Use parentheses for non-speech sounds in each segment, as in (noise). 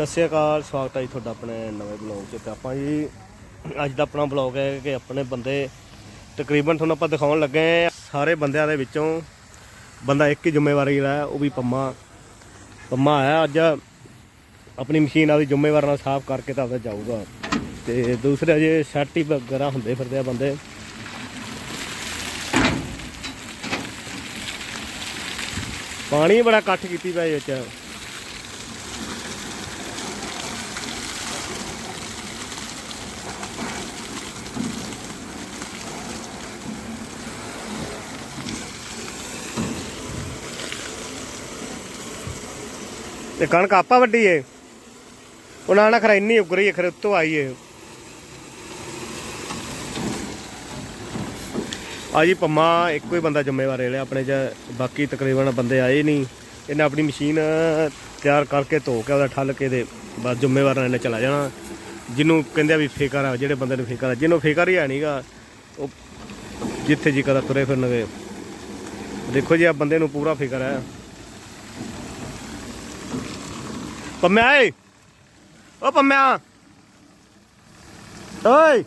ਸਤਿ ਸ਼੍ਰੀ ਅਕਾਲ, ਸਵਾਗਤ ਹੈ ਜੀ ਤੁਹਾਡਾ ਆਪਣੇ ਨਵੇਂ ਬਲੌਗ 'ਚ। ਤੇ ਆਪਾਂ ਜੀ, ਅੱਜ ਦਾ ਆਪਣਾ ਬਲੌਗ ਹੈ ਕਿ ਆਪਣੇ ਬੰਦੇ ਤਕਰੀਬਨ ਤੁਹਾਨੂੰ ਆਪਾਂ ਦਿਖਾਉਣ ਲੱਗੇ ਹਾਂ, ਸਾਰੇ ਬੰਦਿਆਂ ਦੇ ਵਿੱਚੋਂ ਬੰਦਾ ਇੱਕ ਹੀ ਜ਼ਿੰਮੇਵਾਰੀ ਦਾ ਉਹ ਵੀ ਪੰਮਾ। ਪੰਮਾ ਆਇਆ ਅੱਜ ਆਪਣੀ ਮਸ਼ੀਨ ਆਪਦੀ ਜ਼ਿੰਮੇਵਾਰ ਨਾਲ ਸਾਫ਼ ਕਰਕੇ ਤਾਂ ਆਪਦਾ ਜਾਊਗਾ। ਤੇ ਦੂਸਰੇ ਜੇ ਸੈਟ ਹੀ ਵਗੈਰਾ ਹੁੰਦੇ ਫਿਰਦੇ ਆ ਬੰਦੇ। ਪਾਣੀ ਬੜਾ ਇਕੱਠ ਕੀਤੀ ਪਿਆ ਇਹ ਵਿੱਚ। ਤੇ ਕਣਕ ਆਪਾ ਵੱਡੀ ਏ ਉਹਨਾਂ ਨਾਲ ਖਰਾ ਇੰਨੀ ਉੱਗ ਰਹੀ ਹੈ ਖਰੇ ਉੱਤੋਂ ਆਈ ਏ ਆ ਜੀ ਪੰਮਾ, ਇੱਕੋ ਹੀ ਬੰਦਾ ਜ਼ਿੰਮੇਵਾਰ ਰਿਹਾ ਆਪਣੇ ਚ ਬਾਕੀ ਤਕਰੀਬਨ ਬੰਦੇ ਆਏ ਨਹੀਂ। ਇਹਨੇ ਆਪਣੀ ਮਸ਼ੀਨ ਤਿਆਰ ਕਰਕੇ ਧੋ ਕੇ ਉਹਦਾ ਠੱਲ ਕੇ ਦੇ ਬਸ ਜ਼ਿੰਮੇਵਾਰ ਨੇ ਚਲਾ ਜਾਣਾ। ਜਿਹਨੂੰ ਕਹਿੰਦੇ ਆ ਵੀ ਫੇਕਰ ਆ ਜਿਹੜੇ ਬੰਦੇ ਨੂੰ ਫੇਕਰ ਆ ਜਿਹਨੂੰ ਫੇਕਰ ਹੀ ਹੈ ਨਹੀਂਗਾ, ਉਹ ਜਿੱਥੇ ਜੀ ਕਦਾ ਤੁਰੇ ਫਿਰਨਗੇ। ਦੇਖੋ ਜੀ ਆ ਬੰਦੇ ਨੂੰ ਪੂਰਾ ਫਿਕਰ ਹੈ ਪੰਮਿਆ ਏ। ਓ ਪੰਮਿਆ। ਓਏ।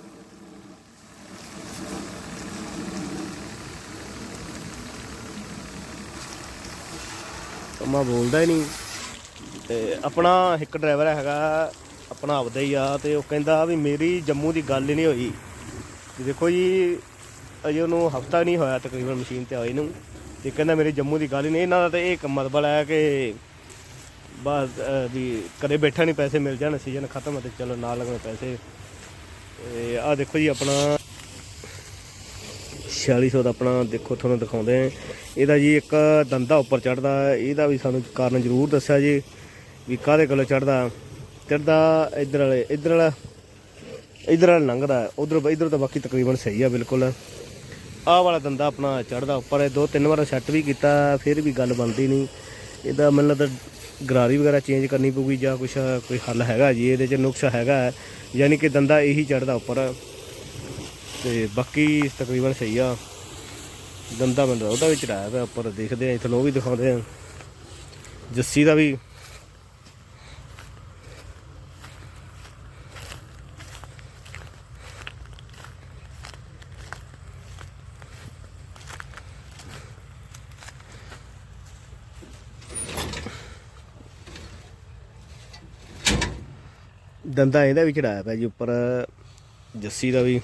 ਪੰਮਾ ਬੋਲਦਾ ਹੀ ਨਹੀਂ ਤੇ ਆਪਣਾ ਇੱਕ ਡਰਾਈਵਰ ਹੈਗਾ, ਆਪਣਾ ਆਪਦਾ ਹੀ ਆ ਤੇ ਉਹ ਕਹਿੰਦਾ ਵੀ ਮੇਰੀ ਜੰਮੂ ਦੀ ਗੱਲ ਹੀ ਨਹੀਂ ਹੋਈ। ਦੇਖੋ ਜੀ, ਅਜੇ ਉਹਨੂੰ ਹਫਤਾ ਨਹੀਂ ਹੋਇਆ ਤਕਰੀਬਨ ਮਸ਼ੀਨ ਤੇ ਆਈ ਨੂੰ। ਤੇ ਕਹਿੰਦਾ ਮੇਰੀ ਜੰਮੂ ਦੀ ਗੱਲ ਹੀ ਨਹੀਂ ਇਹਨਾਂ ਦਾ ਤਾਂ ਇਹ ਕੰਮ ਮਤਲਬ ਹੈ ਕਿ ਬਸ ਵੀ ਕਦੇ ਬੈਠਾ ਨਹੀਂ ਪੈਸੇ ਮਿਲ ਜਾਣ, ਸੀਜ਼ਨ ਖਤਮ ਹੈ ਤੇ ਚਲੋ ਨਾਲ ਲੱਗਣ ਪੈਸੇ। ਤੇ ਆਹ ਦੇਖੋ ਜੀ ਆਪਣਾ 4600 ਦਾ ਆਪਣਾ ਦੇਖੋ ਤੁਹਾਨੂੰ ਦਿਖਾਉਂਦੇ ਆ ਇਹਦਾ ਜੀ ਇੱਕ ਦੰਦਾ ਉੱਪਰ ਚੜਦਾ ਇਹਦਾ ਵੀ ਸਾਨੂੰ ਕਾਰਨ ਜ਼ਰੂਰ ਦੱਸਿਆ ਜੀ, ਵੀ ਕਾਹਦੇ ਕੋਲੋਂ ਚੜਦਾ ਚੜਦਾ ਇੱਧਰ ਵਾਲੇ, ਇੱਧਰ ਵਾਲਾ ਇੱਧਰ ਵਾਲਾ ਲੰਘਦਾ, ਉਧਰ, ਇੱਧਰ ਤਾਂ ਬਾਕੀ ਤਕਰੀਬਨ ਸਹੀ ਆ ਬਿਲਕੁਲ। ਆਹ ਵਾਲਾ ਦੰਦਾ ਆਪਣਾ ਚੜਦਾ ਉੱਪਰ ਇਹ ਦੋ ਤਿੰਨ ਵਾਰ ਸੈੱਟ ਵੀ ਕੀਤਾ, ਫਿਰ ਵੀ ਗੱਲ ਬਣਦੀ ਨਹੀਂ। ਇਹਦਾ ਮਤਲਬ ਲੱਗਦਾ ਗਰਾਰੀ ਵਗੈਰਾ ਚੇਂਜ ਕਰਨੀ ਪਊਗੀ ਜਾਂ ਕੁਛ, ਕੋਈ ਹੱਲ ਹੈਗਾ ਜੀ, ਇਹਦੇ 'ਚ ਨੁਕਸ ਹੈਗਾ ਯਾਨੀ ਕਿ ਦੰਦਾ ਇਹੀ ਚੜਦਾ ਉੱਪਰ। ਤੇ ਬਾਕੀ ਤਕਰੀਬਨ ਸਹੀ ਆ। ਦੰਦਾ ਬੰਦਾ ਉਹਦਾ ਵੀ ਚੜਾਇਆ ਪਿਆ ਉੱਪਰ, ਦੇਖਦੇ ਆ, ਇਥੋਂ ਉਹ ਵੀ ਦਿਖਾਉਂਦੇ ਆ। ਜੱਸੀ ਦਾ ਵੀ ਦੰਦਾ ਇਹਦਾ ਵੀ ਚੜਾਇਆ ਪਿਆ ਜੀ ਉੱਪਰ, ਜੱਸੀ ਦਾ ਵੀ।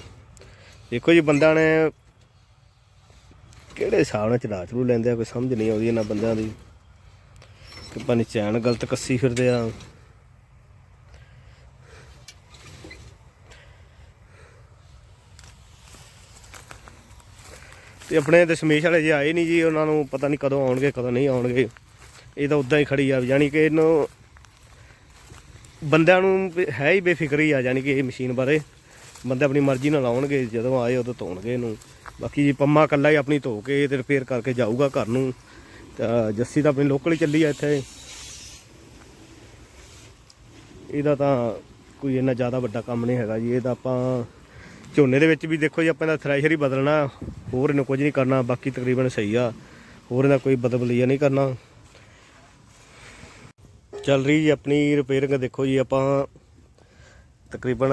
ਦੇਖੋ ਜੀ ਬੰਦਾ ਨੇ ਕਿਹੜੇ ਹਿਸਾਬ ਨਾਲ ਚੜਾ ਚੜੂ ਲੈਂਦੇ ਆ ਕੋਈ ਸਮਝ ਨਹੀਂ ਆਉਂਦੀ ਇਹਨਾਂ ਬੰਦਿਆਂ ਦੀ। ਕਿ ਪਾਣੀ ਚੈਨ ਗਲਤ ਕੱਸੀ ਫਿਰਦੇ ਆ। ਤੇ ਆਪਣੇ ਦਸ਼ਮੇਸ਼ ਵਾਲੇ ਜੇ ਆਏ ਨਹੀਂ ਜੀ, ਉਹਨਾਂ ਨੂੰ ਪਤਾ ਨਹੀਂ ਕਦੋਂ ਆਉਣਗੇ, ਕਦੋਂ ਨਹੀਂ ਆਉਣਗੇ। ਇਹ ਤਾਂ ਉਦਾਂ ਹੀ ਖੜੀ ਆ, ਯਾਨੀ ਕਿ ਇਹਨੂੰ ਬੰਦਿਆਂ ਨੂੰ ਹੈ ਹੀ ਬੇਫਿਕਰੀ ਆ, ਯਾਨੀ ਕਿ ਇਹ ਮਸ਼ੀਨ ਬਾਰੇ। ਬੰਦੇ ਆਪਣੀ ਮਰਜ਼ੀ ਨਾਲ ਆਉਣਗੇ, ਜਦੋਂ ਆਏ ਉਦੋਂ ਧੋਣਗੇ ਇਹਨੂੰ। ਬਾਕੀ ਜੀ ਪੰਮਾ ਕੱਲਾ ਹੀ ਆਪਣੀ ਧੋ ਕੇ ਤੇ ਰਿਪੇਅਰ ਕਰਕੇ ਜਾਊਗਾ ਘਰ ਨੂੰ। ਤਾਂ ਜੱਸੀ ਤਾਂ ਆਪਣੀ ਲੋਕਲ ਹੀ ਚੱਲੀ ਆ ਇੱਥੇ। ਇਹਦਾ ਤਾਂ ਕੋਈ ਇੰਨਾ ਜ਼ਿਆਦਾ ਵੱਡਾ ਕੰਮ ਨਹੀਂ ਹੈਗਾ ਜੀ। ਇਹ ਤਾਂ ਆਪਾਂ ਝੋਨੇ ਦੇ ਵਿੱਚ ਵੀ ਦੇਖੋ ਜੀ, ਆਪਾਂ ਦਾ ਥ੍ਰੈਸ਼ਰ ਹੀ ਬਦਲਣਾ, ਹੋਰ ਇਹਨੂੰ ਕੁਝ ਨਹੀਂ ਕਰਨਾ, ਬਾਕੀ ਤਕਰੀਬਨ ਸਹੀ ਆ। ਹੋਰ ਇਹਦਾ ਕੋਈ ਬਦਲ ਬਲੀਆ ਨਹੀਂ ਕਰਨਾ। ਚੱਲ ਰਹੀ ਜੀ ਆਪਣੀ ਰਿਪੇਅਰਿੰਗ ਦੇਖੋ ਜੀ, ਆਪਾਂ ਤਕਰੀਬਨ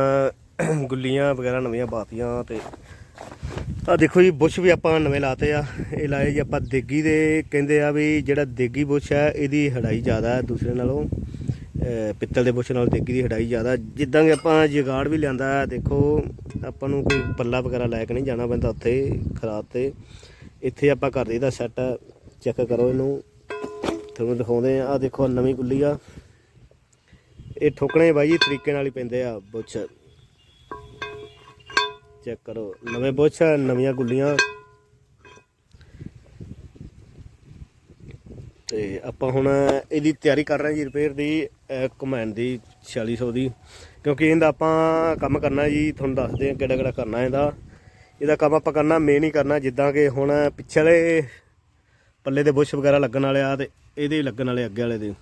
ਗੁੱਲੀਆਂ ਵਗੈਰਾ ਨਵੀਆਂ ਪਾਤੀਆਂ ਤੇ ਆ ਦੇਖੋ ਜੀ ਬੁਸ਼ ਵੀ ਆਪਾਂ ਨਵੇਂ ਲਾਤੇ ਆ। ਇਹ ਲਾਏ ਜੀ ਆਪਾਂ ਦੇਗੀ ਦੇ, ਕਹਿੰਦੇ ਆ ਵੀ ਜਿਹੜਾ ਦੇਗੀ ਬੁਸ਼ ਹੈ, ਇਹਦੀ ਹੜਾਈ ਜ਼ਿਆਦਾ ਹੈ ਦੂਸਰੇ ਨਾਲੋਂ। ਪਿੱਤਲ ਦੇ ਬੁਸ਼ ਨਾਲ ਦੇਗੀ ਦੀ ਹੜਾਈ ਜ਼ਿਆਦਾ ਜਿੱਦਾਂ ਕਿ ਆਪਾਂ ਜਗਾੜ ਵੀ ਲਿਆਂਦਾ ਦੇਖੋ, ਆਪਾਂ ਨੂੰ ਕੋਈ ਪੱਲਾ ਵਗੈਰਾ ਲੈ ਕੇ ਨਹੀਂ ਜਾਣਾ ਪੈਂਦਾ ਉੱਥੇ, ਖਰਾਬ ਤੇ। ਇੱਥੇ ਆਪਾਂ ਕਰ ਦਈਦਾ ਸੈੱਟ ਚੈੱਕ ਕਰੋ ਇਹਨੂੰ। ਤੁਹਾਨੂੰ ਦਿਖਾਉਂਦੇ ਆ। ਆ ਦੇਖੋ ਨਵੀਂ ਗੁੱਲੀ ਆ। ਇਹ ਠੋਕਣੇ ਬਾਈ ਜੀ ਤਰੀਕੇ ਨਾਲ ਹੀ ਪੈਂਦੇ ਆ ਬੁੱਛ। ਚੈੱਕ ਕਰੋ, ਨਵੇਂ ਬੁੱਛ ਨਵੀਆਂ ਗੁੱਲੀਆਂ। ਤੇ ਆਪਾਂ ਹੁਣ ਇਹਦੀ ਤਿਆਰੀ ਕਰ ਰਹੇ ਜੀ ਰਿਪੇਅਰ ਦੀ ਕਮੈਂਡ ਦੀ 4600 ਦੀ। ਕਿਉਂਕਿ ਇਹਦਾ ਆਪਾਂ ਕੰਮ ਕਰਨਾ ਜੀ, ਤੁਹਾਨੂੰ ਦੱਸਦੇ ਹਾਂ ਕਿਹੜਾ ਕਿਹੜਾ ਕਰਨਾ ਇਹਦਾ। ਇਹਦਾ ਕੰਮ ਆਪਾਂ ਕਰਨਾ ਮੇਨ ਹੀ ਕਰਨਾ, ਜਿੱਦਾਂ ਕਿ ਹੁਣ ਪਿਛਲੇ ਪੱਲੇ ਦੇ ਬੁਸ਼ ਵਗੈਰਾ ਲੱਗਣ ਵਾਲੇ ਆ ਤੇ ਇਹਦੇ ਲੱਗਣ ਵਾਲੇ ਅੱਗੇ ਵਾਲੇ ਦੇ।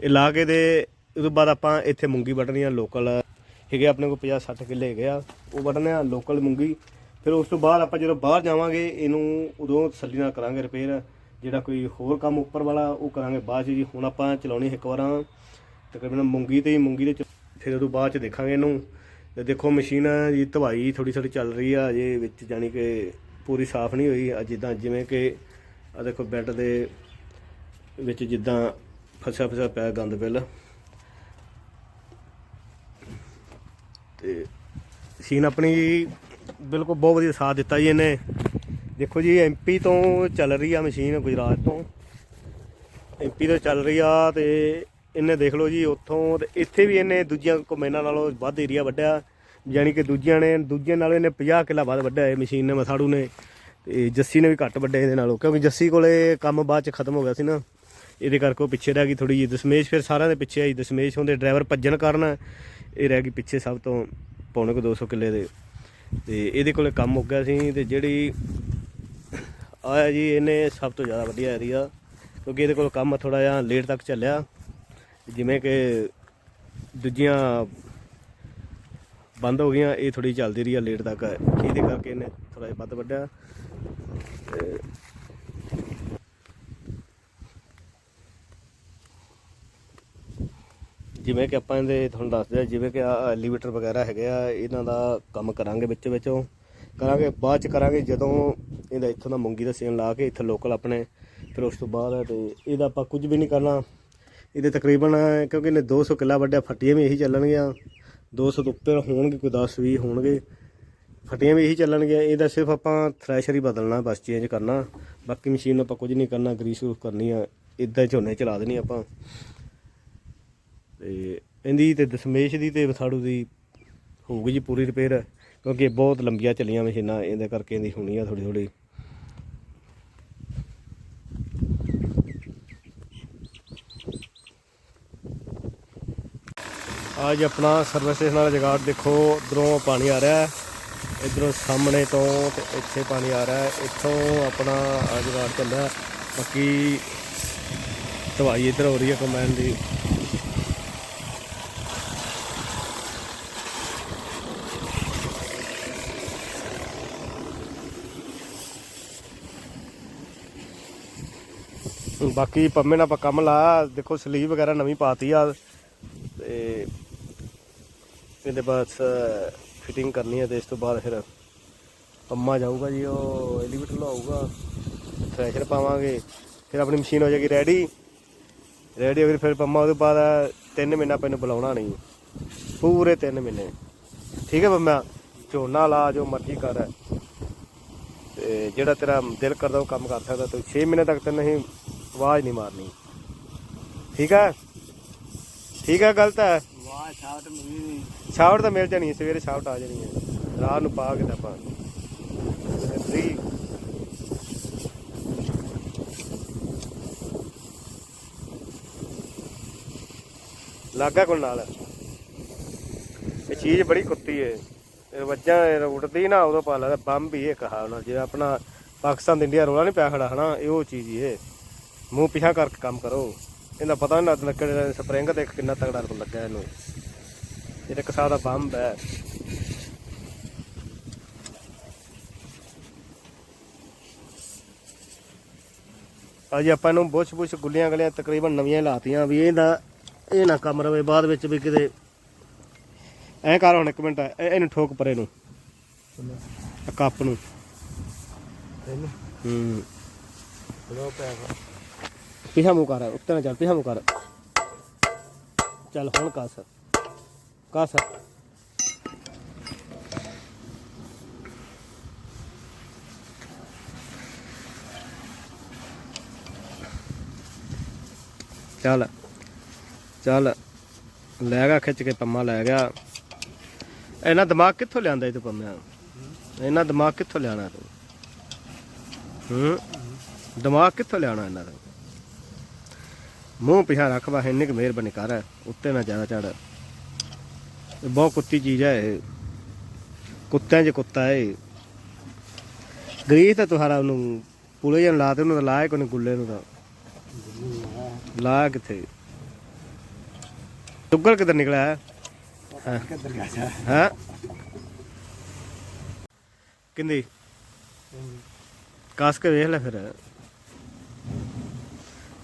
ਇਹ ਲਾ ਕੇ ਤੇ ਉਸ ਤੋਂ ਬਾਅਦ ਆਪਾਂ ਇੱਥੇ ਮੂੰਗੀ ਵੱਢਣੀ ਆ ਲੋਕਲ ਹੈਗੇ ਆਪਣੇ ਕੋਲ 50 60 ਕਿੱਲੇ ਹੈਗੇ ਆ, ਉਹ ਵੱਢਣੇ ਆ ਲੋਕਲ ਮੂੰਗੀ। ਫਿਰ ਉਸ ਤੋਂ ਬਾਅਦ ਆਪਾਂ ਜਦੋਂ ਬਾਹਰ ਜਾਵਾਂਗੇ, ਇਹਨੂੰ ਉਦੋਂ ਤਸੱਲੀ ਨਾਲ ਕਰਾਂਗੇ ਰਿਪੇਅਰ ਜਿਹੜਾ ਕੋਈ ਹੋਰ ਕੰਮ ਉੱਪਰ ਵਾਲਾ, ਉਹ ਕਰਾਂਗੇ। ਬਾਅਦ 'ਚ ਜੀ ਹੁਣ ਆਪਾਂ ਚਲਾਉਣੀ ਇੱਕ ਵਾਰਾਂ, ਤਕਰੀਬਨ ਮੂੰਗੀ ਤੇ ਹੀ, ਮੂੰਗੀ ਦੇ ਚ- ਫਿਰ ਉਦੋਂ ਬਾਅਦ ਚ ਦੇਖਾਂਗੇ ਇਹਨੂੰ। ਤੇ ਦੇਖੋ, ਮਸ਼ੀਨ ਜੀ ਧਵਾਈ ਥੋੜੀ ਥੋੜੀ ਚੱਲ ਰਹੀ ਆ, ਅਜੇ ਵਿੱਚ ਜਾਨੀ ਕਿ ਪੂਰੀ ਸਾਫ਼ ਨਹੀਂ ਹੋਈ। ਆ ਜਿੱਦਾਂ ਜਿਵੇਂ ਕਿ ਆ ਦੇਖੋ ਬੈੱਡ ਦੇ ਵਿੱਚ ਜਿੱਦਾਂ ਫਸਿਆ ਫਸਿਆ ਪਿਆ ਗੰਦ ਬਿੱਲ। ਤੇ ਮਸ਼ੀਨ ਆਪਣੀ ਬਿਲਕੁਲ ਬਹੁਤ ਵਧੀਆ ਸਾਥ ਦਿੱਤਾ ਜੀ ਇਹਨੇ। ਦੇਖੋ ਜੀ ਐਮਪੀ ਤੋਂ ਚੱਲ ਰਹੀ ਆ ਮਸ਼ੀਨ ਗੁਜਰਾਤ ਤੋਂ। ਐਮਪੀ ਤੋਂ ਚੱਲ ਰਹੀ ਆ ਤੇ ਇਹਨੇ ਦੇਖ ਲਓ ਜੀ ਉੱਥੋਂ ਤੇ ਇੱਥੇ ਵੀ ਇਹਨੇ ਦੂਜੀਆਂ ਕਮੈਨਾਂ ਨਾਲੋਂ ਵੱਧ ਏਰੀਆ ਵੱਢਿਆ। ਯਾਨੀ ਕਿ ਦੂਜਿਆਂ ਨੇ ਦੂਜੇ ਨਾਲੋਂ ਇਹਨੇ 50 ਕਿੱਲਾ ਵੱਧ ਵੱਢਿਆ ਇਹ ਮਸ਼ੀਨ ਨੇ, ਮਸਾੜੂ ਨੇ। ਤੇ ਜੱਸੀ ਨੇ ਵੀ ਘੱਟ ਵੱਢਿਆ ਇਹਦੇ ਨਾਲੋਂ, ਕਿਉਂਕਿ ਜੱਸੀ ਕੋਲੇ ਕੰਮ ਬਾਅਦ ਚ ਖਤਮ ਹੋ ਗਿਆ ਸੀ ਨਾ। ਇਹਦੇ ਕਰਕੇ ਉਹ ਪਿੱਛੇ ਰਹਿ ਗਈ ਥੋੜੀ ਜਿਹੀ। ਦਸ਼ਮੇਸ਼ ਫਿਰ ਸਾਰਿਆਂ ਦੇ ਪਿੱਛੇ ਆਈ। ਦਸ਼ਮੇਸ਼ ਹੁੰਦੇ ਡਰਾਈਵਰ ਭੱਜਣ ਕਾਰਨ ਇਹ ਰਹਿ ਗਈ ਪਿੱਛੇ ਸਭ ਤੋਂ ਪੌਣੇ ਕੋ 200 ਕਿੱਲੇ ਦੇ। ਤੇ ਇਹਦੇ ਕੋਲੇ ਕੰਮ ਹੋ ਗਿਆ ਸੀ ਤੇ ਜਿਹੜੀ ਆਇਆ ਜੀ, ਇਹਨੇ ਸਭ ਤੋਂ ਜ਼ਿਆਦਾ ਵਧੀਆ ਏਰੀਆ ਕਿਉਂਕਿ ਇਹਦੇ ਕੋਲ ਕੰਮ ਥੋੜਾ ਜਿਹਾ ਲੇਟ ਤੱਕ ਚੱਲਿਆ। ਜਿਵੇਂ ਕਿ ਦੂਜੀਆਂ ਬੰਦ ਹੋ ਗਈਆਂ, ਇਹ ਥੋੜੀ ਚੱਲਦੀ ਰਹੀ ਆ ਲੇਟ ਤੱਕ। ਇਹਦੇ ਕਰਕੇ ਇਹਨੇ ਥੋੜਾ ਜਿਹਾ ਵੱਧ ਵੱਡਿਆ ਜਿਵੇਂ ਕਿ ਆਪਾਂ ਇਹਦੇ ਤੁਹਾਨੂੰ ਦੱਸਦੇ ਆ ਜਿਵੇਂ ਕਿ ਆ ਐਲੀਵੇਟਰ ਵਗੈਰਾ ਹੈਗੇ ਆ, ਇਹਨਾਂ ਦਾ ਕੰਮ ਕਰਾਂਗੇ ਵਿੱਚ ਵਿੱਚੋਂ। ਕਰਾਂਗੇ, ਬਾਅਦ ਚ ਕਰਾਂਗੇ ਜਦੋਂ ਇਹਦਾ ਇੱਥੋਂ ਦਾ ਮੁੰਗੀ ਦਾ ਸੇਨ ਲਾ ਕੇ ਇੱਥੇ ਲੋਕਲ ਆਪਣੇ, ਫਿਰ ਉਸ ਤੋਂ ਬਾਅਦ ਤੇ ਇਹਦਾ ਆਪਾਂ ਕੁਝ ਵੀ ਨਹੀਂ ਕਰਨਾ। ਇਹਦੇ ਤਕਰੀਬਨ ਕਿਉਂਕਿ ਇਹਨੇ 200 ਕਿੱਲਾ ਵੱਡਿਆ ਫੱਟੀਆਂ ਵੀ ਇਹੀ ਚੱਲਣਗੀਆਂ। 200 ਤੋਂ ਉੱਪਰ ਹੋਣਗੇ, ਕੋਈ 10 20 ਹੋਣਗੇ। ਫੱਟੀਆਂ ਵੀ ਇਹੀ ਚੱਲਣਗੀਆਂ, ਇਹਦਾ ਸਿਰਫ ਆਪਾਂ ਥ੍ਰੈਸ਼ਰ ਹੀ ਬਦਲਣਾ, ਬਸ ਚੇਂਜ ਕਰਨਾ। ਬਾਕੀ ਮਸ਼ੀਨ ਨੂੰ ਆਪਾਂ ਕੁਝ ਨਹੀਂ ਕਰਨਾ ਗਰੀਸ ਕਰਨੀ ਆ ਇਦਾਂ ਝੋਨੇ ਚਲਾ ਦੇਣੀ ਆਪਾਂ। ਤੇ ਇਹਦੀ ਤੇ ਦਸ਼ਮੇਸ਼ ਦੀ ਤੇ ਵਸਾੜੂ ਦੀ ਹੋਊਗੀ ਜੀ ਪੂਰੀ ਰਿਪੇਅਰ ਕਿਉਂਕਿ ਬਹੁਤ ਲੰਬੀਆਂ ਚੱਲੀਆਂ ਮਸ਼ੀਨਾਂ, ਇਹਦੇ ਕਰਕੇ ਇਹਦੀ ਹੋਣੀ ਆ ਥੋੜੀ ਥੋੜੀ ਅੱਜ ਆਪਣਾ ਸਰਵਿਸ ਸਟੇਸ਼ਨ ਵਾਲਾ ਜਗਾੜ ਦੇਖੋ ਉਧਰੋਂ ਪਾਣੀ ਆ ਰਿਹਾ ਹੈ। ਇਧਰੋਂ ਸਾਹਮਣੇ ਤੋਂ ਤੇ ਇੱਥੇ ਪਾਣੀ ਆ ਰਿਹਾ ਹੈ। ਇੱਥੋਂ ਆਪਣਾ ਆ ਜਗਾੜ ਚੱਲਦਾ ਬਾਕੀ ਦਵਾਈ ਇੱਧਰ ਹੋ ਰਹੀ ਹੈ ਕਮੈਨ ਦੀ। ਬਾਕੀ ਪੰਮੇ ਨਾਲ ਆਪਾਂ ਕੰਮ ਲਾਇਆ ਦੇਖੋ ਸਲੀਵ ਵਗੈਰਾ ਨਵੀਂ ਪਾਤੀ ਆ ਤੇ ਇਹਦੇ ਬਸ ਫਿਟਿੰਗ ਕਰਨੀ ਹੈ ਤੇ ਇਸ ਤੋਂ ਬਾਅਦ ਫਿਰ ਪੰਮਾ ਜਾਊਗਾ ਜੀ, ਉਹ ਐਲੀਵੇਟਰ ਲਾਊਗਾ ਥ੍ਰੈਸ਼ਰ ਪਾਵਾਂਗੇ, ਫਿਰ ਆਪਣੀ ਮਸ਼ੀਨ ਹੋ ਜਾਏਗੀ ਰੈਡੀ ਰੈਡੀ ਹੋ ਗਈ ਫਿਰ ਪੰਮਾ ਉਹਦੇ ਬਾਅਦ 3 ਮਹੀਨਾ ਪੈਨੂੰ ਬੁਲਾਉਣਾ ਨਹੀਂ, ਪੂਰੇ 3 ਮਹੀਨੇ, ਠੀਕ ਹੈ ਪੰਮਾ, ਝੋਨਾ ਲਾ, ਜੋ ਮਰਜ਼ੀ ਕਰ, ਤੇ ਜਿਹੜਾ ਤੇਰਾ ਦਿਲ ਕਰਦਾ ਉਹ ਕੰਮ ਕਰ ਸਕਦਾ, ਤੂੰ 6 ਮਹੀਨੇ ਤੱਕ ਤੈਨੂੰ ਅਸੀਂ ਆਵਾਜ਼ ਨਹੀਂ ਮਾਰਨੀ। ਠੀਕ ਹੈ ਠੀਕ ਹੈ ਗਲਤ ਹੈ ਵਾਹ ਮਿਲੀ ਛਾਵੜ ਤਾਂ ਮਿਲ ਜਾਣੀ ਹੈ ਸਵੇਰੇ ਛਾਵਟ ਆ ਜਾਣੀ ਹੈ। ਰਾਤ ਨੂੰ ਪਾ ਕੇ ਤਾਂ ਆਪਾਂ ਫ੍ਰੀ ਲਾਗਾ ਕੋਲ ਨਾਲ। ਇਹ ਚੀਜ਼ ਬੜੀ ਕੁੱਤੀ ਏ। ਇਹ ਵੱਜਾਂ ਇਹ ਉੱਡਦੀ ਨਾ ਉਦੋਂ ਪਾ ਲੱਗਦਾ ਬੰਬ ਹੀ ਇਹ ਕਹਾ ਉਹਨਾਂ ਜਿਵੇਂ ਆਪਣਾ ਪਾਕਿਸਤਾਨ ਤੇ ਇੰਡੀਆ ਰੋਲਾ ਨਹੀਂ ਪਿਆ ਖੜਾ ਹਨਾ? ਇਹ ਉਹ ਚੀਜ਼ ਹੀ ਏ। ਮੂੰਹ ਪਿਛਾ ਕਰਕੇ ਕੰਮ ਕਰੋ। ਇਹਦਾ ਪਤਾ ਨਹੀਂ ਲੱਗਦਾ ਕਿਹੜੇ ਸਪਰਿੰਗ ਤੇ ਕਿੰਨਾ ਤਗੜਾ ਲੱਗਾ ਇਹਨੂੰ। ਇਹ ਇੱਕ ਸਾਦਾ ਬੰਬ ਹੈ। ਅਜੇ ਆਪਾਂ ਨੂੰ ਬੁੱਛ ਬੁੱਛ ਗੁੱਲੀਆਂ ਗਲੀਆਂ ਤਕਰੀਬਨ ਨਵੀਆਂ ਹੀ ਲਾਤੀਆਂ ਵੀ ਇਹਦਾ ਇਹ ਨਾ ਕੰਮ ਰਵੇ ਬਾਅਦ ਵਿੱਚ ਵੀ ਕਿਤੇ ਐਂ ਕਰ ਹੁਣ ਇੱਕ ਮਿੰਟ ਇਹ- ਇਹਨੂੰ ਠੋਕ ਪਰੇ ਨੂੰ। ਕੱਪ ਨੂੰ। ਹੂੰ। ਲੋ ਪਿਛਾ ਮੂੰਹ ਕਰ, ਉੱਤੇ ਨਾ ਚੱਲ ਪਿਛਾ ਮੂੰਹ ਕਰ। ਚੱਲ, ਹੁਣ ਕੱਸ ਚੱਲ ਚੱਲ। ਲੈ ਗਿਆ, ਖਿੱਚ ਕੇ ਪੰਮਾ ਲੈ ਗਿਆ। ਇਹਨਾਂ ਦਿਮਾਗ ਕਿੱਥੋਂ ਲਿਆਂਦਾ ਇਹ ਤੂੰ ਪੰਮਿਆ ਇਹਨਾਂ ਦਿਮਾਗ ਕਿੱਥੋਂ ਲਿਆਣਾ ਤੂੰ? ਹੂੰ? ਦਿਮਾਗ ਕਿੱਥੋਂ ਲਿਆਣਾ ਇਹਨਾਂ ਦਾ ਮੂੰਹ ਪਿਛਾ ਰੱਖ ਵਾ ਇੰਨੀ ਕੁ ਮਿਹਰਬਾਨੀ ਕਰ ਉੱਤੇ ਨਾ ਜ਼ਿਆਦਾ ਚੜ ਬਹੁਤ ਕੁੱਤੀ ਚੀਜ਼ ਹੈ ਇਹ। ਕੁੱਤਿਆਂ 'ਚ ਕੁੱਤਾ ਹੈ। ਗਰੀਸ ਤਾਂ ਤੁਹਾਰਾ ਉਹਨੂੰ ਪੁਲੇ ਜਨ ਲਾ ਤੇ ਉਹਨੂੰ ਤਾਂ ਲਾਇਆ ਕੋਈ ਗੁੱਲੇ ਨੂੰ ਤਾਂ। ਲਾਇਆ ਕਿੱਥੇ? ਟੁੱਗਲ ਕਿੱਧਰ ਨਿਕਲਿਆ? ਹੈ। ਕਿੱਧਰ ਗਿਆ ਹਾਂ। ਕਿੰਦੀ? ਕੱਸ ਕੇ ਵੇਖ ਲੈ ਫਿਰ।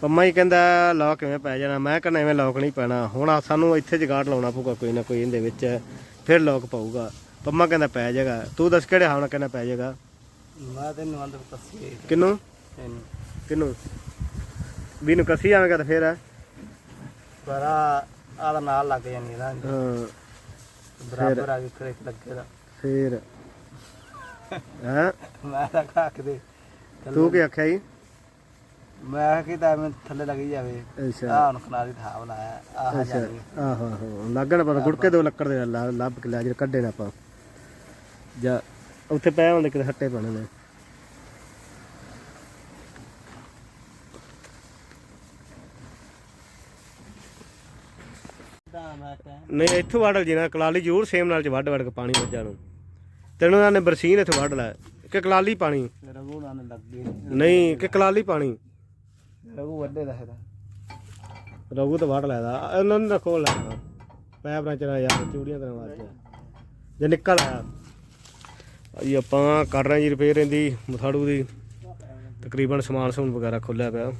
ਪੰਮਾ ਹੀ ਕਹਿੰਦਾ ਲੋਕ ਕਿਵੇਂ ਪੈ ਜਾਣਾ? ਮੈਂ ਕਹਿੰਦਾ ਐਵੇਂ ਲੋਕ ਨਹੀਂ ਪੈਣਾ। ਹੁਣ ਆ ਸਾਨੂੰ ਇੱਥੇ ਜਗਾੜ ਲਾਉਣਾ ਪਊਗਾ ਕੋਈ ਨਾ ਕੋਈ ਇਹਦੇ ਵਿੱਚ। ਫਿਰ ਲੋਕ ਪਊਗਾ। ਪੰਮਾ ਕਹਿੰਦਾ ਪੈ ਜਾਏਗਾ। ਤੂੰ ਦੱਸ ਕਿਹੜੇ ਹਾਲ ਨਾਲ ਕਹਿੰਦਾ ਪੈ ਜਾਏਗਾ? ਮੈਂ ਤੈਨੂੰ ਅੰਦਰ ਤਸਵੀਰ ਕਿਨੂੰ? ਕਿਨੂੰ? ਵੀ ਨੂੰ ਕੱਸੀ ਆਵੇਂਗਾ ਤਾਂ ਫੇਰ। ਆ ਪਰ ਆ ਆਹ ਨਾਲ ਲੱਗ ਜਾਣੀ ਨਾ ਹਾਂ। ਬਰਾਬਰ ਆ ਕੇ ਕਰੇ ਲੱਗੇ ਦਾ। ਫੇਰ? (laughs) ਹਾਂ? ਮੈਂ ਤਾਂ ਕੱਖ ਦੇ ਤੂੰ ਕੀ ਆਖਿਆ ਜੀ? ਮੈਂ ਕਿਹਾ ਮੈਂ ਥੱਲੇ ਲੱਗੀ ਜਾਵੇ। ਅੱਛਾ। ਆਹ ਹੁਣ ਖਨਾਰੀ ਥਾਂ ਬਣਾਇਆ ਆਹ ਅੱਛਾ। ਜਾਣੀ ਆਹੋ ਆਹੋ। ਲੱਗਣ ਪਤਾ ਗੁੜਕੇ ਦੋ ਲੱਕੜ ਦੇ ਲਾ- ਲੱਭ ਕੇ ਲੈ ਜਿਹੜੇ ਕੱਢੇ ਨੇ ਆਪਾਂ। ਜਾਂ ਉੱਥੇ ਪਏ ਹੁੰਦੇ ਕਿਤੇ ਹੱਟੇ ਬਣੇ ਨੇ। ਦਾ ਮੈਂ ਕਹਿ ਨਹੀਂ ਇੱਥੋਂ ਵੱਢ ਜੀ ਨਾ ਕਲਾਲੀ ਜ਼ਰੂਰ ਸੇਮ ਨਾਲ ਚ ਵੱਢ ਵੱਢ ਕੇ ਪਾਣੀ ਮੱਝਾਂ ਨੂੰ। ਤੈਨੂੰ ਉਹਨਾਂ ਨੇ ਬਰਸੀਨ ਇੱਥੇ ਵੱਢ ਲੈ ਕਿ ਕਲਾਲੀ ਪਾਣੀ। ਲੱਗੀ ਨਹੀਂ ਕਿ ਕਲਾਲੀ ਪਾਣੀ। ਰਘੂ ਵੱਡੇ ਦਾ ਹੈਦਾ ਰਘੂ ਤਾਂ ਵੱਢ ਲੈਦਾ। ਉਹਨਾਂ ਨੂੰ ਰੱਖੋ ਲੈ ਪੈਪ ਨਾਲ ਯਾਰ, ਚੂੜੀਆਂ ਤੇ ਮਾਰ ਜੇ ਨਿਕਲ ਆਇਆ। ਭਾਈ ਆਪਾਂ ਕਰ ਰਹੇ ਜੀ ਰਿਪੇਅਰ ਇਹਦੀ, ਮਥਾੜੂ ਦੀ। ਤਕਰੀਬਨ ਸਮਾਨ ਸਮੂਨ ਵਗੈਰਾ ਖੋਲਿਆ ਪਿਆ।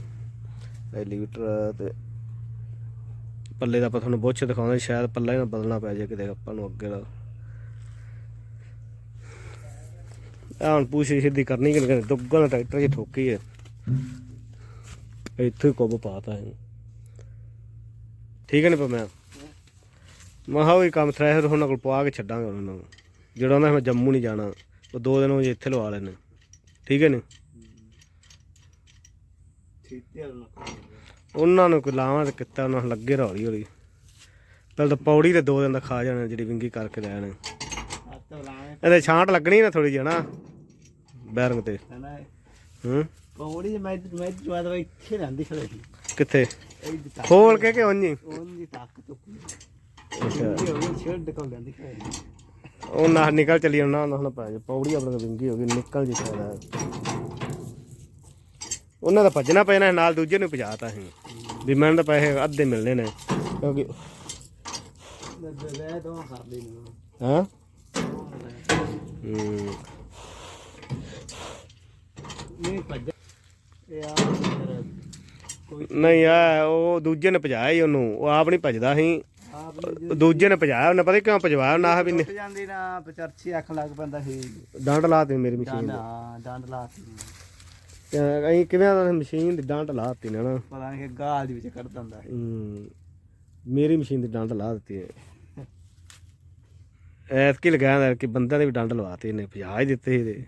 ਐਲੀਵੇਟਰ ਤੇ ਪੱਲੇ ਦਾ ਆਪਾਂ ਤੁਹਾਨੂੰ ਬੁੱਛ ਦਿਖਾਉਂਦੇ ਸ਼ਾਇਦ ਪੱਲਾ ਹੀ ਨਾ ਬਦਲਣਾ ਪੈ ਜਾਏ ਕਿਤੇ ਆਪਾਂ ਨੂੰ ਅੱਗੇ ਦਾ। ਆਹ ਹੁਣ ਪੂਛੀ ਸਿੱਧੀ ਕਰਨੀ ਕਿ ਨਹੀਂ ਦੁੱਗਣ ਟਰੈਕਟਰ 'ਚ ਠੋਕੀ ਹੈ। ਇੱਥੇ ਕੋਬ ਪਾਤਾ ਹੈ ਠੀਕ ਹੈ ਨਹੀਂ ਮੈਂ? ਮਹਾ ਵੀ ਕੰਮ ਥ੍ਰੈਸ਼ਰ ਉਹਨਾਂ ਕੋਲ ਪਵਾ ਕੇ ਛੱਡਾਂਗੇ ਉਹਨਾਂ ਨੂੰ। ਜਿਹੜਾ ਉਹਨਾਂ ਮੈਂ ਜੰਮੂ ਨਹੀਂ ਜਾਣਾ ਉਹ ਦੋ ਦਿਨ ਉਹ ਇੱਥੇ ਲਵਾ ਲੈਣੇ ਠੀਕ ਹੈ ਨੇ? ਉਹਨਾਂ ਨੂੰ ਕੋਈ ਲਾਵਾਂ ਤੇ ਕਿੱਤਾ ਉਹਨਾਂ ਨੂੰ ਲੱਗੇ ਹੌਲੀ ਹੌਲੀ। ਪਹਿਲਾਂ ਤਾਂ ਪੌੜੀ ਤੇ ਦੋ ਦਿਨ ਦਾ ਖਾ ਜਾਣਾ ਜਿਹੜੀ ਵਿੰਗੀ ਕਰਕੇ ਲੈਣ ਇਹਦੇ ਛਾਂਟ ਲੱਗਣੀ ਨਾ ਥੋੜੀ ਜਿਹੀ ਨਾ ਬੈਰੰਗ ਤੇ। ਨਾ ਹੂੰ? ਪੌੜੀ ਮੈਂ ਮੈਂ ਜਵਾਦ ਵਾ ਇੱਥੇ ਰਹਿੰਦੀ ਖੜੇ ਸੀ। ਕਿੱਥੇ? ਇਹ ਦੀ ਤਾਕਤ ਖੋਲ ਕੇ ਕਿ ਉਂਝ ਹੀ? ਉਹਨ ਦੀ ਤਾਕਤ ਉੱਪਰ ਅੱਛਾ। ਇਹ ਉਹ ਛੇੜ ਕੋ ਲੈਂਦੀ ਖੜੇ ਉਹ ਨਾ ਨਿਕਲ ਚਲੀ ਉਹਨਾਂ ਨਾਲ ਹੁਣ ਪੈ ਜਾ। ਪੌੜੀ ਆਪਣੇ ਕੋਲ ਵਿੰਗੀ ਹੋ ਗਈ ਨਿਕਲ ਜੀ ਸਕਦਾ ਉਹਨਾਂ ਦਾ ਭੱਜਣਾ ਪੈਣਾ ਨਾਲ ਦੂਜੇ ਨੂੰ ਭਜਾਤਾ ਸੀ ਵੀ ਮੈਨੂੰ ਤਾਂ ਪੈਸੇ ਅੱਧੇ ਮਿਲਨੇ ਨੇ ਕਿਉਂਕਿ ਮੈਂ ਦੋ ਕਰਦੇ ਨਹੀਂ ਹਾਂ? ਹੂੰ। ਨਹੀਂ ਭੱਜ ਇਹ ਆ ਕੋਈ ਨਹੀਂ ਆ ਉਹ ਦੂਜੇ ਨੇ ਭਜਾਇਆ ਹੀ ਉਹਨੂੰ ਉਹ ਆਪ ਨਹੀਂ ਭਜਦਾ ਸੀ। ਆਪ ਦੂਜੇ ਨੇ ਭਜਾਇਆ ਉਹਨੇ ਪਤਾ ਕਿਉਂ ਭਜਵਾਇਆ ਨਾ ਵੀ ਟੁੱਟ ਜਾਂਦੀ ਨਾ ਪਚਰਚੀ ਅੱਖ ਲੱਗ ਪੈਂਦਾ ਸੀ। ਡਾਂਟ ਲਾਤੀ ਮੇਰੀ ਮਸ਼ੀਨ ਡੰਡ ਹਾਂ ਡੰਡ ਲਾਤੀ ਦੀ ਅਹੀਂ ਕਿਵੇਂ ਆ ਮਸ਼ੀਨ ਦੀ ਡਾਂਟ ਲਾਤੀ ਨੇ ਨਾ। ਪਤਾ ਨਹੀਂ ਕਿ ਗਾਲ ਦੇ ਵਿੱਚ ਕੱਢ ਦਿੰਦਾ ਸੀ। ਹੂੰ ਮੇਰੀ ਮਸ਼ੀਨ ਦੀ ਡਾਂਟ ਲਾ ਦਿੱਤੀ ਹੈ ਐਤਕੀ ਲਗਾਇਆ ਕਿ ਬੰਦਿਆਂ ਦੇ ਵੀ ਡੰਡ ਲਵਾਤੇ ਇਹਨੇ ਭਜਾ ਹੀ ਦਿੱਤੇ ਇਹਦੇ।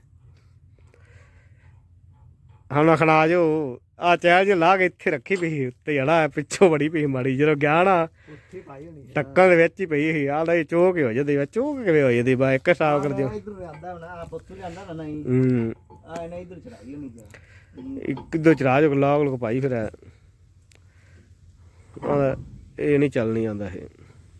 ਹੁਣ ਖਣਾ ਜੋ। ਆ ਚੈਲ ਜੇ ਲਾ ਕੇ ਇੱਥੇ ਰੱਖੀ ਪਈ ਸੀ ਉੱਤੇ ਜੜਾ ਪਿੱਛੋਂ ਬੜੀ ਪਈ ਮਾੜੀ ਜਦੋਂ ਗਿਆ ਨਾ ਉੱਥੇ ਪਾਈ ਹੋਣੀ ਟੱਕਾਂ ਦੇ ਵਿੱਚ ਹੀ ਪਈ ਸੀ। ਆਹ ਲਈ ਚੋਕ ਹੀ ਜਾਂਦੀ ਵਾ ਚੋਕ ਕਿਵੇਂ ਹੋ ਜਾਂਦੀ ਬਾ ਇੱਕ ਹਿਸਾਬ ਕਰ ਦਿਓ। ਇਧਰ ਆਂਦਾ ਨਾ ਆਪ ਉੱਥੇ ਜਾਂਦਾ ਨਾ ਨਹੀਂ। ਹੂੰ। ਆ ਇਹਨਾਂ ਇਧਰ ਚੜਾਈ ਹੋਣੀ ਜਾ ਇੱਕ ਦੋ ਚਰਾਜ ਲੋਕ ਲੋਕ ਪਾਈ ਫਿਰ ਇਹ ਨਹੀਂ ਚੱਲਣੀ ਆਂਦਾ ਇਹ।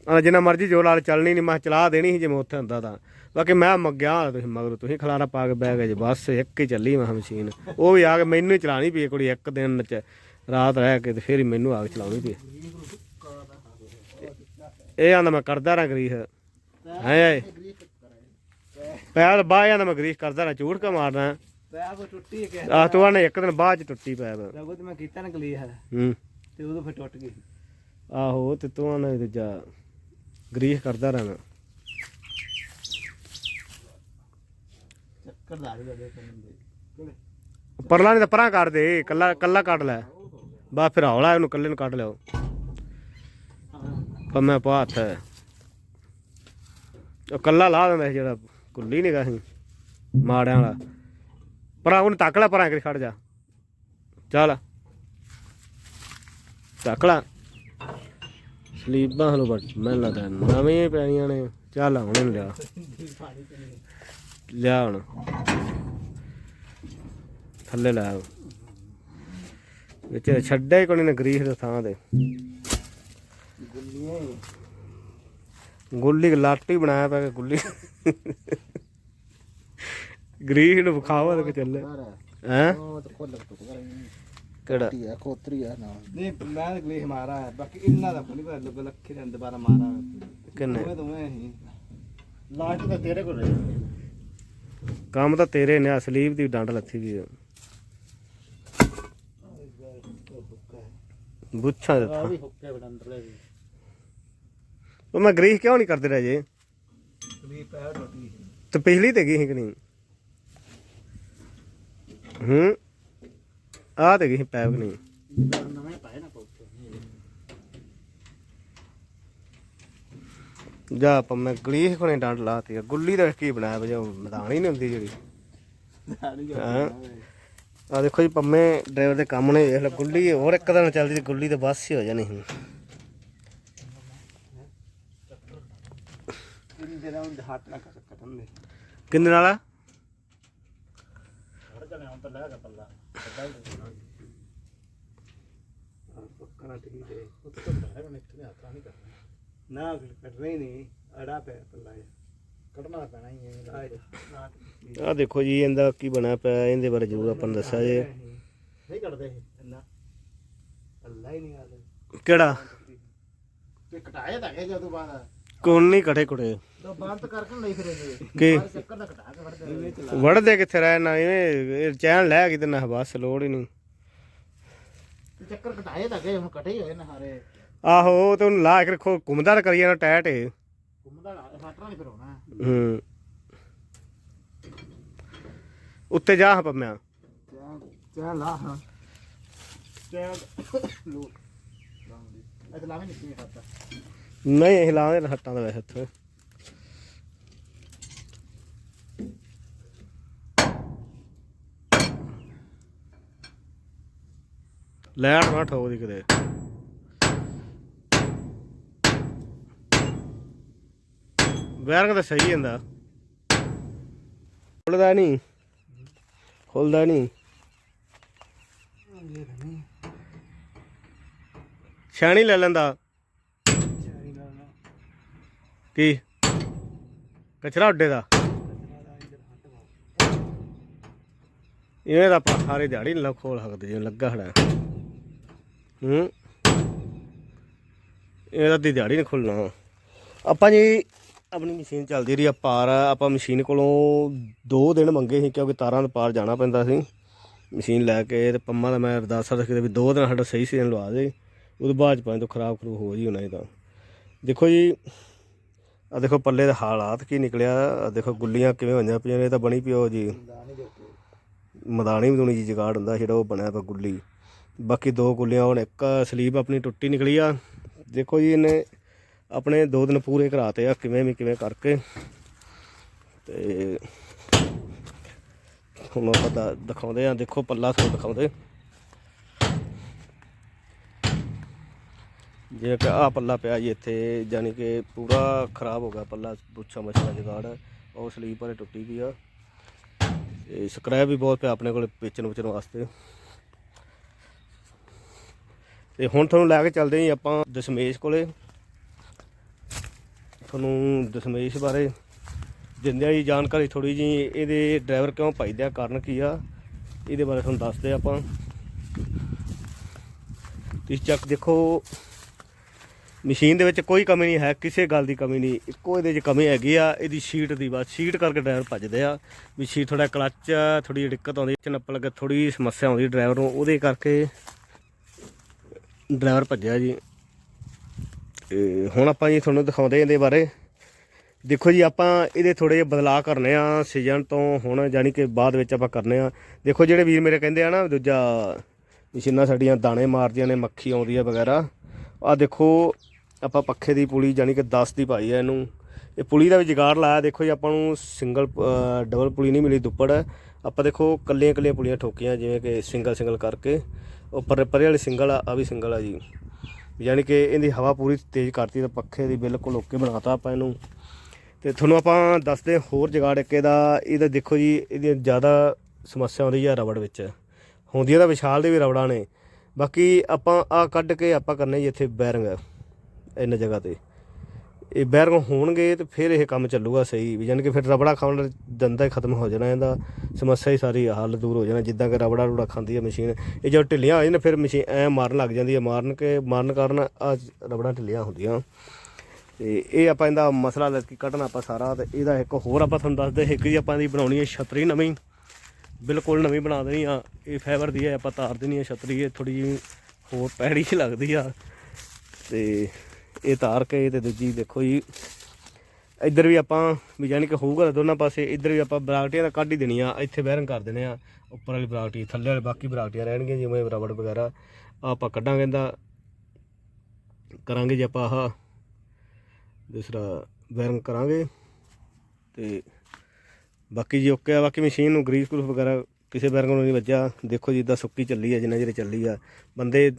ਆ ਜਿੰਨਾ ਮਰਜ਼ੀ ਜੋ ਲਾਲ ਚੱਲਣੀ ਨਹੀਂ ਮੈਂ ਚਲਾ ਦੇਣੀ ਸੀ ਜਿਵੇਂ ਉੱਥੇ ਹੁੰਦਾ ਤਾਂ। ਬਾਕੀ ਮੈਂ ਮੱਗਿਆ ਤੁਸੀਂ ਮਗਰ ਤੁਸੀਂ ਖਲਾਰਾ ਪਾ ਕੇ ਬਹਿ ਗਏ ਜੀ ਬਸ ਇੱਕ ਹੀ ਚੱਲੀ ਮੈਂ ਮਸ਼ੀਨ। ਉਹ ਵੀ ਆ ਕੇ ਮੈਨੂੰ ਹੀ ਚਲਾਣੀ ਪਈ ਕੁੜੀ ਇੱਕ ਦਿਨ ਚ ਰਾਤ ਰਹਿ ਕੇ ਤੇ ਫਿਰ ਹੀ ਮੈਨੂੰ ਆ ਕੇ ਚਲਾਉਣੀ ਪਈ ਇਹ ਆਂਦਾ ਮੈਂ ਕਰਦਾ ਰਾਂ ਗਰੀਸ। ਹੈ ਹੈ ਪੈਰ ਬਾਹ ਆਂਦਾ ਮੈਂ ਗਰੀਸ ਕਰਦਾ ਰਾਂ ਝੂਠ ਕਾ ਮਾਰਨਾ ਪੈ ਕੋ ਟੁੱਟੀ ਆਹ ਤੂੰ ਆਨੇ ਇੱਕ ਦਿਨ ਬਾਅਦ ਚ ਟੁੱਟੀ ਪੈਰ ਰਗੋ ਤੇ ਮੈਂ ਕੀਤਾ ਨਾ ਕਲੀ ਹੈ। ਹੂੰ ਤੇ ਉਦੋਂ ਫਿਰ ਟੁੱਟ ਗਈ। ਆਹੋ ਤੇ ਤੂੰ ਆਨਾ ਦੂਜਾ ਗਰੀਸ ਕਰਦਾ ਰਹਿਣਾ। ਚੱਕਰ ਲਾ ਦੇ ਦੇ। ਕੰਦੇ ਪਰਲਾ ਨਹੀਂ ਤਾਂ ਪਰਾਂ ਕਰ ਦੇ ਕੱਲਾ ਕੱਲਾ ਕੱਢ ਲੈ। ਬਾ ਫਿਰ ਹੌਲਾ ਇਹਨੂੰ ਕੱਲੇ ਨੂੰ ਕੱਢ ਲਿਓ ਪਰ ਮੈਂ ਪਾ ਹੱਥ। ਉਹ ਕੱਲਾ ਲਾ ਦਿੰਦਾ ਸੀ ਜਿਹੜਾ ਕੁੱਲੀ ਨਹੀਂ ਸੀ ਮਾੜਿਆਂ ਵਾਲਾ। ਪਰਾਂ ਉਹਨੂੰ ਤੱਕ ਲੈ ਪਰਾਂ ਕਿ ਖੜ ਜਾ। ਚੱਲ। ਤੱਕ ਲੈ। ਸਲੀਬਾਂ ਹਲੋ ਬਟ ਮੈਂ ਲੱਗਦਾ ਨਵੀਆਂ ਹੀ ਪੈਣੀਆਂ ਨੇ। ਚੱਲ ਹੁਣ ਲਿਆ। ਲਿਆ ਹੁਣ। ਥੱਲੇ ਲੈ। ਵਿੱਚ ਛੱਡਿਆ ਹੀ ਕੋਈ ਨੇ ਗਰੀਸ ਦੇ ਥਾਂ ਤੇ। ਗੁੱਲੀ ਲਾਟੀ ਬਣਾਇਆ ਪਿਆ ਕਿ ਗੁੱਲੀ। ਗਰੀਸ ਨੂੰ ਵਿਖਾਵਾ ਤੇ ਚੱਲੇ। ਹੈ। ਉਹ ਤਾਂ ਕੋਲ ਟੁੱਟ ਗਿਆ ਕਿਹੜਾ ਹੈ ਖੋਤਰੀ ਹੈ ਨਾ। ਨਹੀਂ ਮੈਂ ਤਾਂ ਗਲੀ ਮਾਰਾ ਹੈ ਬਾਕੀ ਇੰਨਾ ਦਾ ਨਹੀਂ ਪਤਾ ਲੱਗ ਲੱਖੇ ਦੇ ਦੁਬਾਰਾ ਮਾਰਾ ਕਿੰਨੇ? ਦੋਵੇਂ ਦੋਵੇਂ ਹੀ। ਲਾਸਟ ਤਾਂ ਤੇਰੇ ਕੋਲ ਰਹੀ ਕੰਮ ਤਾਂ ਤੇਰੇ ਨੇ ਅਸਲੀਬ ਦੀ ਡੰਡ ਲੱਥੀ ਵੀ ਆ। ਬੁੱਛਾਂ ਦੇ ਥਾਂ। ਵੀ ਹੁੱਕੇ ਬਡੰਡਲੇ ਵੀ ਉਹ ਮੈਂ ਗਰੀਸ ਕਿਉਂ ਨਹੀਂ ਕਰਦੇ ਰਹੇ ਜੇ ਵੀ ਪੈਰ ਟੁੱਟੀ ਤੇ ਪਿਛਲੀ ਤੇ ਗਈ ਸੀ ਕਿ ਨਹੀਂ? ਹੂੰ? ਆ ਤੇ ਗਈ ਪੈਪ ਨਹੀਂ। ਨਵੇਂ ਪਾਏ ਨਾ ਜਾ ਆਪਾਂ, ਮੈਂ ਗਲੀਸ ਕੋਨੇ ਡੰਡ ਲਾਤੀ ਗੁੱਲੀ ਦਾ ਕੀ ਬਣਾਇਆ ਵਜਾ ਮੈਦਾਨ ਹੀ ਨਹੀਂ ਹੁੰਦੀ ਜਿਹੜੀ। ਆ ਦੇਖੋ ਜੀ, ਪੰਮੇ ਡਰਾਈਵਰ ਦੇ ਕੰਮ ਨੇ, ਵੇਖ ਲੈ ਗੁੱਲੀ ਹੋਰ ਇੱਕ ਦਿਨ ਚੱਲਦੀ ਤੇ ਗੁੱਲੀ ਤੇ ਬਸ ਹੀ ਹੋ ਜਾਣੀ ਸੀ। ਕਿੰਨੇ ਨਾਲ ਹਰ ਕੱਢਣਾ ਪੈਣਾ ਹੀ ਹੈ ਆ ਦੇਖੋ ਜੀ ਇਹਦਾ ਕੀ ਬਣਿਆ ਪਿਆ ਇਹਦੇ ਬਾਰੇ ਜ਼ਰੂਰ ਆਪਾਂ ਨੂੰ ਦੱਸਿਆ ਜੇ। ਨਹੀਂ ਕੱਢਦੇ ਨਾ ਅੱਲਾ ਹੀ ਨਹੀਂ ਆਲੇ ਕਿਹੜਾ? ਤੇ ਕਟਾਇਆ ਤਾਂ ਹੈ ਜਦੋਂ ਬਾਅਦ। ਕੋਣ ਨਹੀਂ ਕਟੇ ਕੁਟੇ ਤਾਂ ਬੰਦ ਕਰਕੇ ਲਈ ਫਿਰੇ ਜੀ। ਕੀ? ਚੱਕਰ ਦਾ ਕਟਾ ਕੇ ਵੜਦੇ ਵੜਦੇ ਕਿੱਥੇ ਰਹਿ ਨਾ ਇਹ ਚੈਨ ਲੈ ਕਿਤੇ ਨਾ ਬਸ ਲੋੜ ਹੀ ਨਹੀਂ। ਤੇ ਚੱਕਰ ਕਟਾਏ ਤਾਂ ਗਏ ਹੁਣ ਕਟੇ ਹੀ ਹੋਏ ਨਾ ਹਾਰੇ ਆਹੋ ਤੇ ਉਹਨੂੰ ਲਾ ਕੇ ਰੱਖੋ ਘੁੰਮਦਾ ਤਾਂ ਕਰੀ ਜਾਣਾ ਟੈਟ ਏ ਘੁੰਮਦਾ ਹਟਣਾ ਨਹੀਂ ਫਿਰ ਹੋਣਾ ਹੂੰ। ਉੱਤੇ ਜਾ ਹਾਂ ਪੰਮਿਆ। ਚਾਹ ਚਾਹ ਲਾ ਹਾਂ। ਚਾਹ (coughs) ਲੋ ਇਹ ਲਾਵੇਂ ਨਹੀਂ ਕਿਵੇਂ ਖਾਤਾ। ਨਹੀਂ ਇਹ ਲਾਉਂਦੇ ਹੱਟਾਂ ਦਾ ਵੈਸੇ ਇੱਥੇ ਲੈਣ ਨਾ ਠੋਕ ਦੀ ਕਿਤੇ। ਬੈਰੰਗ ਤਾਂ ਸਹੀ ਹੁੰਦਾ ਖੁੱਲਦਾ ਨਹੀਂ ਖੁੱਲਦਾ ਨਹੀਂ ਛਾਣੀ ਲੈ ਲੈਂਦਾ। ਕੀ? ਕਚਰਾ ਉੱਡੇ ਦਾ? ਇਹਨੇ ਤਾਂ ਆਪਾਂ ਸਾਰੇ ਦਿਹਾੜੀ ਨੀ ਲਾ ਖੋਲ ਸਕਦੇ, ਜਿਵੇਂ ਲੱਗਾ ਖੜਾ। ਹੂੰ? ਇਹਦਾ ਦੀ ਦਿਹਾੜੀ ਨਹੀਂ ਖੁੱਲਣਾ। ਆਪਾਂ ਜੀ, ਆਪਣੀ ਮਸ਼ੀਨ ਚੱਲਦੀ ਰਹੀ ਆ ਪਾਰ। ਆਪਾਂ ਮਸ਼ੀਨ ਕੋਲੋਂ 2 ਦਿਨ ਮੰਗੇ ਸੀ, ਕਿਉਂਕਿ ਤਾਰਾਂ ਦੇ ਪਾਰ ਜਾਣਾ ਪੈਂਦਾ ਸੀ। ਮਸ਼ੀਨ ਲੈ ਕੇ ਤੇ ਪੰਮਾ ਦਾ ਮੈਂ ਅਰਦਾਸ ਰੱਖੀ ਵੀ 2 ਦਿਨ ਸਾਡਾ ਸਹੀ ਸੀਜ਼ਨ ਲਵਾ ਦੇ। ਉਹਦੇ ਬਾਅਦ ਚ ਪਾਣੀ ਤੋਂ ਖਰਾਬ ਖਰੂ ਹੋ ਜੀ ਹੋਣਾ ਇਹ ਤਾਂ। ਦੇਖੋ ਜੀ ਆ ਦੇਖੋ ਪੱਲੇ ਦੇ ਹਾਲਾਤ ਕੀ ਨਿਕਲਿਆ ਆ ਦੇਖੋ ਗੁੱਲੀਆਂ ਕਿਵੇਂ ਹੋਈਆਂ ਪਈਆਂ ਨੇ, ਇਹ ਤਾਂ ਬਣੀ ਪਿਓ ਜੀ। ਮਦਾਨੀ ਮਦੂਣੀ ਜੀ ਜਗਾੜ ਹੁੰਦਾ ਜਿਹੜਾ ਉਹ ਬਣਿਆ ਪਿਆ ਗੁੱਲੀ। ਬਾਕੀ ਦੋ ਗੁੱਲੀਆਂ, ਹੁਣ ਇੱਕ ਸਲੀਬ ਆਪਣੀ ਟੁੱਟੀ ਨਿਕਲੀ ਆ। ਦੇਖੋ ਜੀ ਇਹਨੇ ਆਪਣੇ ਦੋ ਦਿਨ ਪੂਰੇ ਕਰਾਤੇ ਆ, ਕਿਵੇਂ ਵੀ ਕਿਵੇਂ ਕਰਕੇ। ਤੇ ਹੁਣ ਆਪਾਂ ਦਿਖਾਉਂਦੇ ਆ, ਦੇਖੋ ਪੱਲਾ ਤੁਹਾਨੂੰ ਦਿਖਾਉਂਦੇ। ਜੇ ਕਿ ਆ ਪੱਲਾ ਪਿਆ ਜੀ ਇੱਥੇ ਯਾਨੀ ਕਿ ਪੂਰਾ ਖਰਾਬ ਹੋ ਗਿਆ ਪੱਲਾ, ਪੁੱਛਾ ਮਛਲਾ ਜਗਾੜ, ਉਹ ਸਲੀਪ ਵਾਲੇ ਟੁੱਟੀ ਗਈ ਆ। ਤੇ ਸਕ੍ਰੈਪ ਵੀ ਬਹੁਤ ਪਿਆ ਆਪਣੇ ਕੋਲ ਵੇਚਣ ਵਿਚਣ ਵਾਸਤੇ। ਤੇ ਹੁਣ ਤੁਹਾਨੂੰ ਲੈ ਕੇ ਚੱਲਦੇ ਹਾਂ ਜੀ ਆਪਾਂ ਦਸ਼ਮੇਸ਼ ਕੋਲੇ। ਤੁਹਾਨੂੰ ਦਸ਼ਮੇਸ਼ ਬਾਰੇ ਦਿੰਦੇ ਆ ਜੀ ਜਾਣਕਾਰੀ ਥੋੜੀ ਜੀ ਇਹਦੇ ਡਰਾਈਵਰ ਕਿਉਂ ਭਜਦਿਆ ਕਾਰਨ ਕੀ ਆ, ਇਹਦੇ ਬਾਰੇ ਤੁਹਾਨੂੰ ਦੱਸਦੇ ਆ ਆਪਾਂ। ਤੁਸੀਂ ਚੱਕ ਦੇਖੋ ਮਸ਼ੀਨ ਦੇ ਵਿੱਚ ਕੋਈ ਕਮੀ ਨਹੀਂ ਹੈ, ਕਿਸੇ ਗੱਲ ਦੀ ਕਮੀ ਨਹੀਂ। ਇੱਕੋ ਇਹਦੇ 'ਚ ਕਮੀ ਹੈਗੀ ਆ, ਇਹਦੀ ਸ਼ੀਟ ਦੀ ਬਸ ਸ਼ੀਟ ਕਰਕੇ ਡਰਾਈਵਰ ਭੱਜਦੇ ਆ। ਵੀ ਸ਼ੀਟ ਥੋੜਾ ਕਲੱਚ ਥੋੜੀ ਦਿੱਕਤ ਆਉਂਦੀ, ਚ ਨੱਪ ਲੱਗੇ ਥੋੜੀ ਸਮੱਸਿਆ ਆਉਂਦੀ ਡਰਾਈਵਰ ਨੂੰ, ਉਹਦੇ ਕਰਕੇ ਡਰਾਈਵਰ ਭੱਜਿਆ ਜੀ। ਹੁਣ ਆਪਾਂ ਜੀ ਤੁਹਾਨੂੰ ਦਿਖਾਉਂਦੇ ਇਹਦੇ ਬਾਰੇ। ਦੇਖੋ ਜੀ, ਆਪਾਂ ਇਹਦੇ ਥੋੜੇ ਜਿਹੇ ਬਦਲਾਅ ਕਰਨੇ ਆ ਸੀਜ਼ਨ ਤੋਂ ਹੁਣ ਜਾਨੀ ਕਿ ਬਾਅਦ ਵਿੱਚ ਆਪਾਂ ਕਰਨੇ ਆ। ਦੇਖੋ ਜਿਹੜੇ ਵੀਰ ਮੇਰੇ ਕਹਿੰਦੇ ਆ ਨਾ, ਦੂਜਾ ਮਸ਼ੀਨਾਂ ਸਾਡੀਆਂ ਦਾਣੇ ਮਾਰਦੀਆਂ ਨੇ, ਮੱਖੀ ਆਉਂਦੀ ਆ ਵਗੈਰਾ। ਆ ਦੇਖੋ ਆਪਾਂ ਪੱਖੇ ਦੀ ਪੁਲੀ ਜਾਨੀ ਕਿ 10 ਦੀ ਪਾਈ ਹੈ ਇਹਨੂੰ। ਇਹ ਪੁਲੀ ਦਾ ਵੀ ਜਗਾੜ ਲਾਇਆ, ਦੇਖੋ ਜੀ, ਆਪਾਂ ਨੂੰ ਸਿੰਗਲ ਡਬਲ ਪੁਲੀ ਨਹੀਂ ਮਿਲੀ ਦੁੱਪੜ। ਆਪਾਂ ਦੇਖੋ, ਕੱਲੀਆਂ ਕੱਲੀਆਂ ਪੁਲੀਆਂ ਠੋਕੀਆਂ, ਜਿਵੇਂ ਕਿ ਸਿੰਗਲ ਸਿੰਗਲ ਕਰਕੇ। ਉੱਪਰ ਪਰੇ ਵਾਲੀ ਸਿੰਗਲ ਆ ਆ ਵੀ ਸਿੰਗਲ ਆ ਜੀ। ਯਾਨੀ ਕਿ ਇਹਦੀ ਹਵਾ ਪੂਰੀ ਤੇਜ਼ ਕਰਤੀ ਤਾਂ ਪੱਖੇ ਦੀ ਬਿਲਕੁਲ ਓਕੇ ਬਣਾਤਾ ਆਪਾਂ ਇਹਨੂੰ। ਤੇ ਤੁਹਾਨੂੰ ਆਪਾਂ ਦੱਸਦੇ ਹੋਰ ਜਗਾੜ ਇੱਕ ਇਹਦਾ। ਇਹਦਾ ਦੇਖੋ ਜੀ, ਇਹਦੀ ਜ਼ਿਆਦਾ ਸਮੱਸਿਆ ਆਉਂਦੀ ਆ ਰਬੜ ਵਿੱਚ। ਹੁੰਦੀਆਂ ਤਾਂ ਵਿਸ਼ਾਲ ਦੇ ਵੀ ਰਬੜਾਂ ਨੇ। ਬਾਕੀ ਆਪਾਂ ਆ ਕੱਢ ਕੇ ਆਪਾਂ ਕਰਨੇ ਜੀ ਇੱਥੇ ਬੈਰਿੰਗ। ਇਹਨਾਂ ਜਗ੍ਹਾ ਤੇ। ਇਹ ਬੈਰਿੰਗ ਹੋਣਗੇ ਤੇ ਫਿਰ ਇਹ ਕੰਮ ਚੱਲੂਗਾ ਸਹੀ ਵੀ ਯਾਨੀ ਕਿ ਫਿਰ ਰਬੜਾ ਖਾਣ ਦੰਦਾ ਹੀ ਖਤਮ ਹੋ ਜਾਣਾ ਇਹਦਾ, ਸਮੱਸਿਆ ਹੀ ਸਾਰੀ ਹੱਲ ਦੂਰ ਹੋ ਜਾਣਾ, ਜਿੱਦਾਂ ਕਿ ਰਬੜਾ ਰੂੜਾ ਖਾਂਦੀ ਹੈ ਮਸ਼ੀਨ, ਇਹ ਜਦੋਂ ਢਿੱਲੀਆਂ ਹੋ ਜਾਣ ਫਿਰ ਮਸ਼ੀਨ ਐ ਮਾਰਨ ਲੱਗ ਜਾਂਦੀ ਹੈ ਮਾਰਨ ਕੇ, ਮਾਰਨ ਕਾਰਨ ਆ ਰਬੜਾਂ ਢਿੱਲੀਆਂ ਹੁੰਦੀਆਂ। ਤੇ ਇਹ ਆਪਾਂ ਇਹਦਾ ਮਸਲਾ ਲੱਗੀ ਕੱਢਣਾ ਆਪਾਂ ਸਾਰਾ ਤੇ ਇਹਦਾ ਇੱਕ ਹੋਰ ਆਪਾਂ ਤੁਹਾਨੂੰ ਦੱਸਦੇ ਇੱਕ ਜੀ ਆਪਾਂ ਦੀ ਬਣਾਉਣੀ ਹੈ ਛਤਰੀ ਨਵੀਂ, ਬਿਲਕੁਲ ਨਵੀਂ ਬਣਾ ਦੇਣੀ ਆ, ਇਹ ਫਾਈਬਰ ਦੀ ਹੈ ਆਪਾਂ ਤਾਰ ਦੇਣੀ ਹੈ ਛਤਰੀ, ਇਹ ਥੋੜੀ ਜਿਹੀ ਹੋਰ ਪੈੜੀ ਚ ਲੱਗਦੀ ਆ। ਤੇ ਇਹ ਤਾਰ ਕੇ ਤੇ ਦੂਜੀ ਦੇਖੋ ਜੀ। ਇੱਧਰ ਵੀ ਆਪਾਂ, ਵੀ ਜਾਨੀ ਕਿ ਹੋਊਗਾ ਦੋਨਾਂ ਪਾਸੇ, ਇੱਧਰ ਵੀ ਆਪਾਂ ਬਰਾਕਟੀਆਂ ਦਾ ਕੱਢ ਹੀ ਦੇਣੀਆਂ, ਇੱਥੇ ਬੈਰਨ ਕਰ ਦੇਣੇ ਆ ਉੱਪਰ ਵਾਲੀ ਬਰਾਕਟੀ ਥੱਲੇ ਵਾਲੀ ਬਾਕੀ ਬਰਾਕਟੀਆਂ ਰਹਿਣਗੀਆਂ ਜਿਵੇਂ ਰਬੜ ਵਗੈਰਾ। ਆਹ ਆਪਾਂ ਕੱਢਾਂਗੇ ਇਹਦਾ। ਕਰਾਂਗੇ ਜੇ ਆਪਾਂ ਆਹ ਦੂਸਰਾ ਬੈਰਨ ਕਰਾਂਗੇ। ਤੇ ਬਾਕੀ ਜੀ ਓਕੇ ਆ, ਬਾਕੀ ਮਸ਼ੀਨ ਨੂੰ ਗਰੀਸ ਗਰੂਸ ਵਗੈਰਾ ਕਿਸੇ ਬੈਰਿੰਗ ਨੂੰ ਨਹੀਂ ਵੱਜਿਆ। ਦੇਖੋ ਜੀ ਇਦਾਂ ਸੁੱਕੀ ਚੱਲੀ ਆ, ਜਿੰਨਾ ਚਿਰ ਚੱਲੀ ਆ। ਬੰਦੇ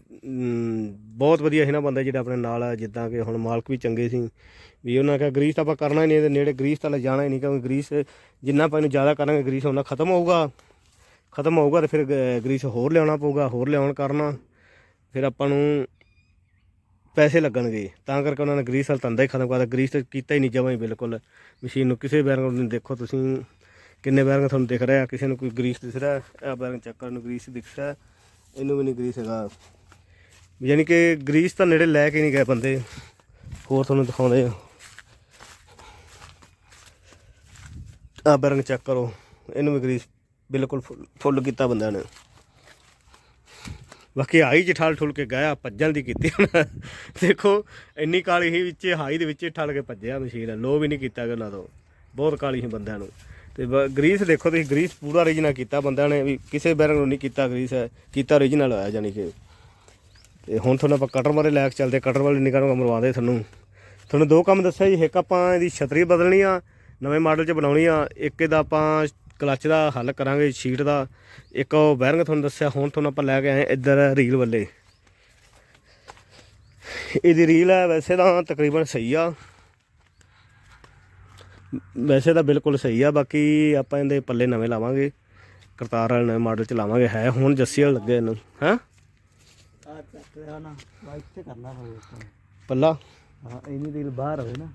ਬਹੁਤ ਵਧੀਆ ਸੀ ਨਾ ਬੰਦੇ ਜਿਹੜੇ ਆਪਣੇ ਨਾਲ ਆ, ਜਿੱਦਾਂ ਕਿ ਹੁਣ ਮਾਲਕ ਵੀ ਚੰਗੇ ਸੀ। ਵੀ ਉਹਨਾਂ ਕਿਹਾ, ਗਰੀਸ ਤਾਂ ਆਪਾਂ ਕਰਨਾ ਹੀ ਨਹੀਂ, ਇਹਦੇ ਨੇੜੇ ਗਰੀਸ ਤਾਂ ਲੈ ਜਾਣਾ ਹੀ ਨਹੀਂ, ਕਿਉਂਕਿ ਗਰੀਸ ਜਿੰਨਾ ਆਪਾਂ ਇਹਨੂੰ ਜ਼ਿਆਦਾ ਕਰਾਂਗੇ, ਗਰੀਸ ਉਹਨਾਂ ਖਤਮ ਹੋਊਗਾ। ਖਤਮ ਹੋਊਗਾ ਤੇ ਫਿਰ ਗਰੀਸ ਹੋਰ ਲਿਆਉਣਾ ਪਊਗਾ, ਹੋਰ ਲਿਆਉਣ ਕਰਨਾ। ਫਿਰ ਆਪਾਂ ਨੂੰ ਪੈਸੇ ਲੱਗਣਗੇ। ਤਾਂ ਕਰਕੇ ਉਹਨਾਂ ਨੇ ਗਰੀਸ ਵਾਲ ਧੰਦਾ ਹੀ ਖਤਮ ਕਰਤਾ। ਗਰੀਸ ਤੇ ਕੀਤਾ ਹੀ ਨਹੀਂ ਜਮਾਂ ਹੀ ਬਿਲਕੁਲ। ਮਸ਼ੀਨ ਨੂੰ ਕਿਸੇ ਬੈਰਿੰਗ ਨੂੰ ਦੇਖੋ ਤੁਸੀਂ। ਕਿੰਨੇ ਬੈਰਿੰਗ ਤੁਹਾਨੂੰ ਦਿਖ ਰਿਹਾ, ਕਿਸੇ ਨੂੰ ਕੋਈ ਗਰੀਸ ਦਿਖ ਰਿਹਾ, ਇਹ ਬੈਰਿੰਗ ਚੈੱਕ ਕਰਨ ਨੂੰ ਗਰੀਸ ਦਿਖ ਰਿਹਾ, ਇਹਨੂੰ ਵੀ ਨਹੀਂ ਗਰੀਸ ਹੈਗਾ। ਯਾਨੀ ਕਿ ਗਰੀਸ ਤਾਂ ਨੇੜੇ ਲੈ ਕੇ ਨਹੀਂ ਗਏ ਬੰਦੇ, ਹੋਰ ਤੁਹਾਨੂੰ ਦਿਖਾਉਂਦੇ ਆ। ਬੈਰਿੰਗ ਚੈੱਕ ਕਰੋ ਇਹਨੂੰ ਵੀ ਗਰੀਸ, ਬਿਲਕੁਲ ਫੁੱਲ- ਫੁੱਲ ਕੀਤਾ ਬੰਦਿਆਂ ਨੇ। ਬਾਕੀ ਹਾਈ ਚ ਠਾਲ ਠੁਲ ਕੇ ਗਿਆ ਭੱਜਣ ਦੀ ਕੀਤੀ ਉਹਨਾਂ ਦੇਖੋ, ਇੰਨੀ ਕਾਲੀ ਸੀ ਵਿੱਚ, ਹਾਈ ਦੇ ਵਿੱਚ ਠਲ ਕੇ ਭੱਜਿਆ ਮਸ਼ੀਨ, ਲੋ ਵੀ ਨਹੀਂ ਕੀਤਾ ਗਾ ਉਹਨਾਂ ਤੋਂ। ਬਹੁਤ ਕਾਲੀ ਸੀ ਬੰਦਿਆਂ ਨੂੰ। ਤੇ ਬ- ਗਰੀਸ ਦੇਖੋ ਤੁਸੀਂ, ਗਰੀਸ ਪੂਰਾ ਓਰੀਜਨਲ ਕੀਤਾ, ਬੰਦਿਆਂ ਨੇ ਵੀ ਕਿਸੇ ਬੈਰੰਗ ਨੂੰ ਨਹੀਂ ਕੀਤਾ ਗਰੀਸ, ਹੈ, ਕੀਤਾ ਓਰੀਜਨਲ ਹੋਇਆ ਜਾਨੀ ਕਿ ਤੇ ਹੁਣ ਤੁਹਾਨੂੰ ਆਪਾਂ ਕਟਰ ਬਾਰੇ ਲੈ ਕੇ ਚੱਲਦੇ ਕਟਰ ਵਾਲੇ ਨਿਕਾਂ ਨੂੰ ਮਰਵਾਦੇ ਤੁਹਾਨੂੰ। ਤੁਹਾਨੂੰ ਦੋ ਕੰਮ ਦੱਸਿਆ ਜੀ, ਇੱਕ ਆਪਾਂ ਇਹਦੀ ਛਤਰੀ ਬਦਲਣੀ ਆ, ਨਵੇਂ ਮਾਡਲ 'ਚ ਬਣਾਉਣੀ ਆ, ਇੱਕ ਇਹਦਾ ਆਪਾਂ ਕਲੱਚ ਦਾ ਹੱਲ ਕਰਾਂਗੇ ਸ਼ੀਟ ਦਾ। ਇੱਕ ਉਹ ਬੈਰਿੰਗ ਤੁਹਾਨੂੰ ਦੱਸਿਆ, ਹੁਣ ਤੁਹਾਨੂੰ ਆਪਾਂ ਲੈ ਕੇ ਆਏ ਇੱਧਰ ਰੀਲ ਵੱਲੇ। ਇਹਦੀ ਰੀਲ ਹੈ ਵੈਸੇ ਤਾਂ ਤਕਰੀਬਨ ਸਹੀ ਆ। ਵੈਸੇ ਤਾਂ ਬਿਲਕੁਲ ਸਹੀ ਆ ਬਾਕੀ ਆਪਾਂ ਇਹਦੇ ਪੱਲੇ ਨਵੇਂ ਲਾਵਾਂਗੇ। ਕਰਤਾਰ ਵਾਲੇ ਨਵੇਂ ਮਾਡਲ ਚ ਲਾਵਾਂਗੇ। ਹੈ ਹੁਣ ਜੱਸੀ ਵਾਲੇ ਲੱਗੇ ਇਹਨੂੰ। ਹਾਂ? ਆ ਚੱਕ ਰਿਹਾ ਨਾ ਬਾਈਕ ਤੇ ਕਰਨਾ ਹੋਵੇ ਪੱਲਾ? ਹਾਂ ਇੰਨੀ ਦਿਲ ਬਾਹਰ ਹੋਵੇ ਨਾ।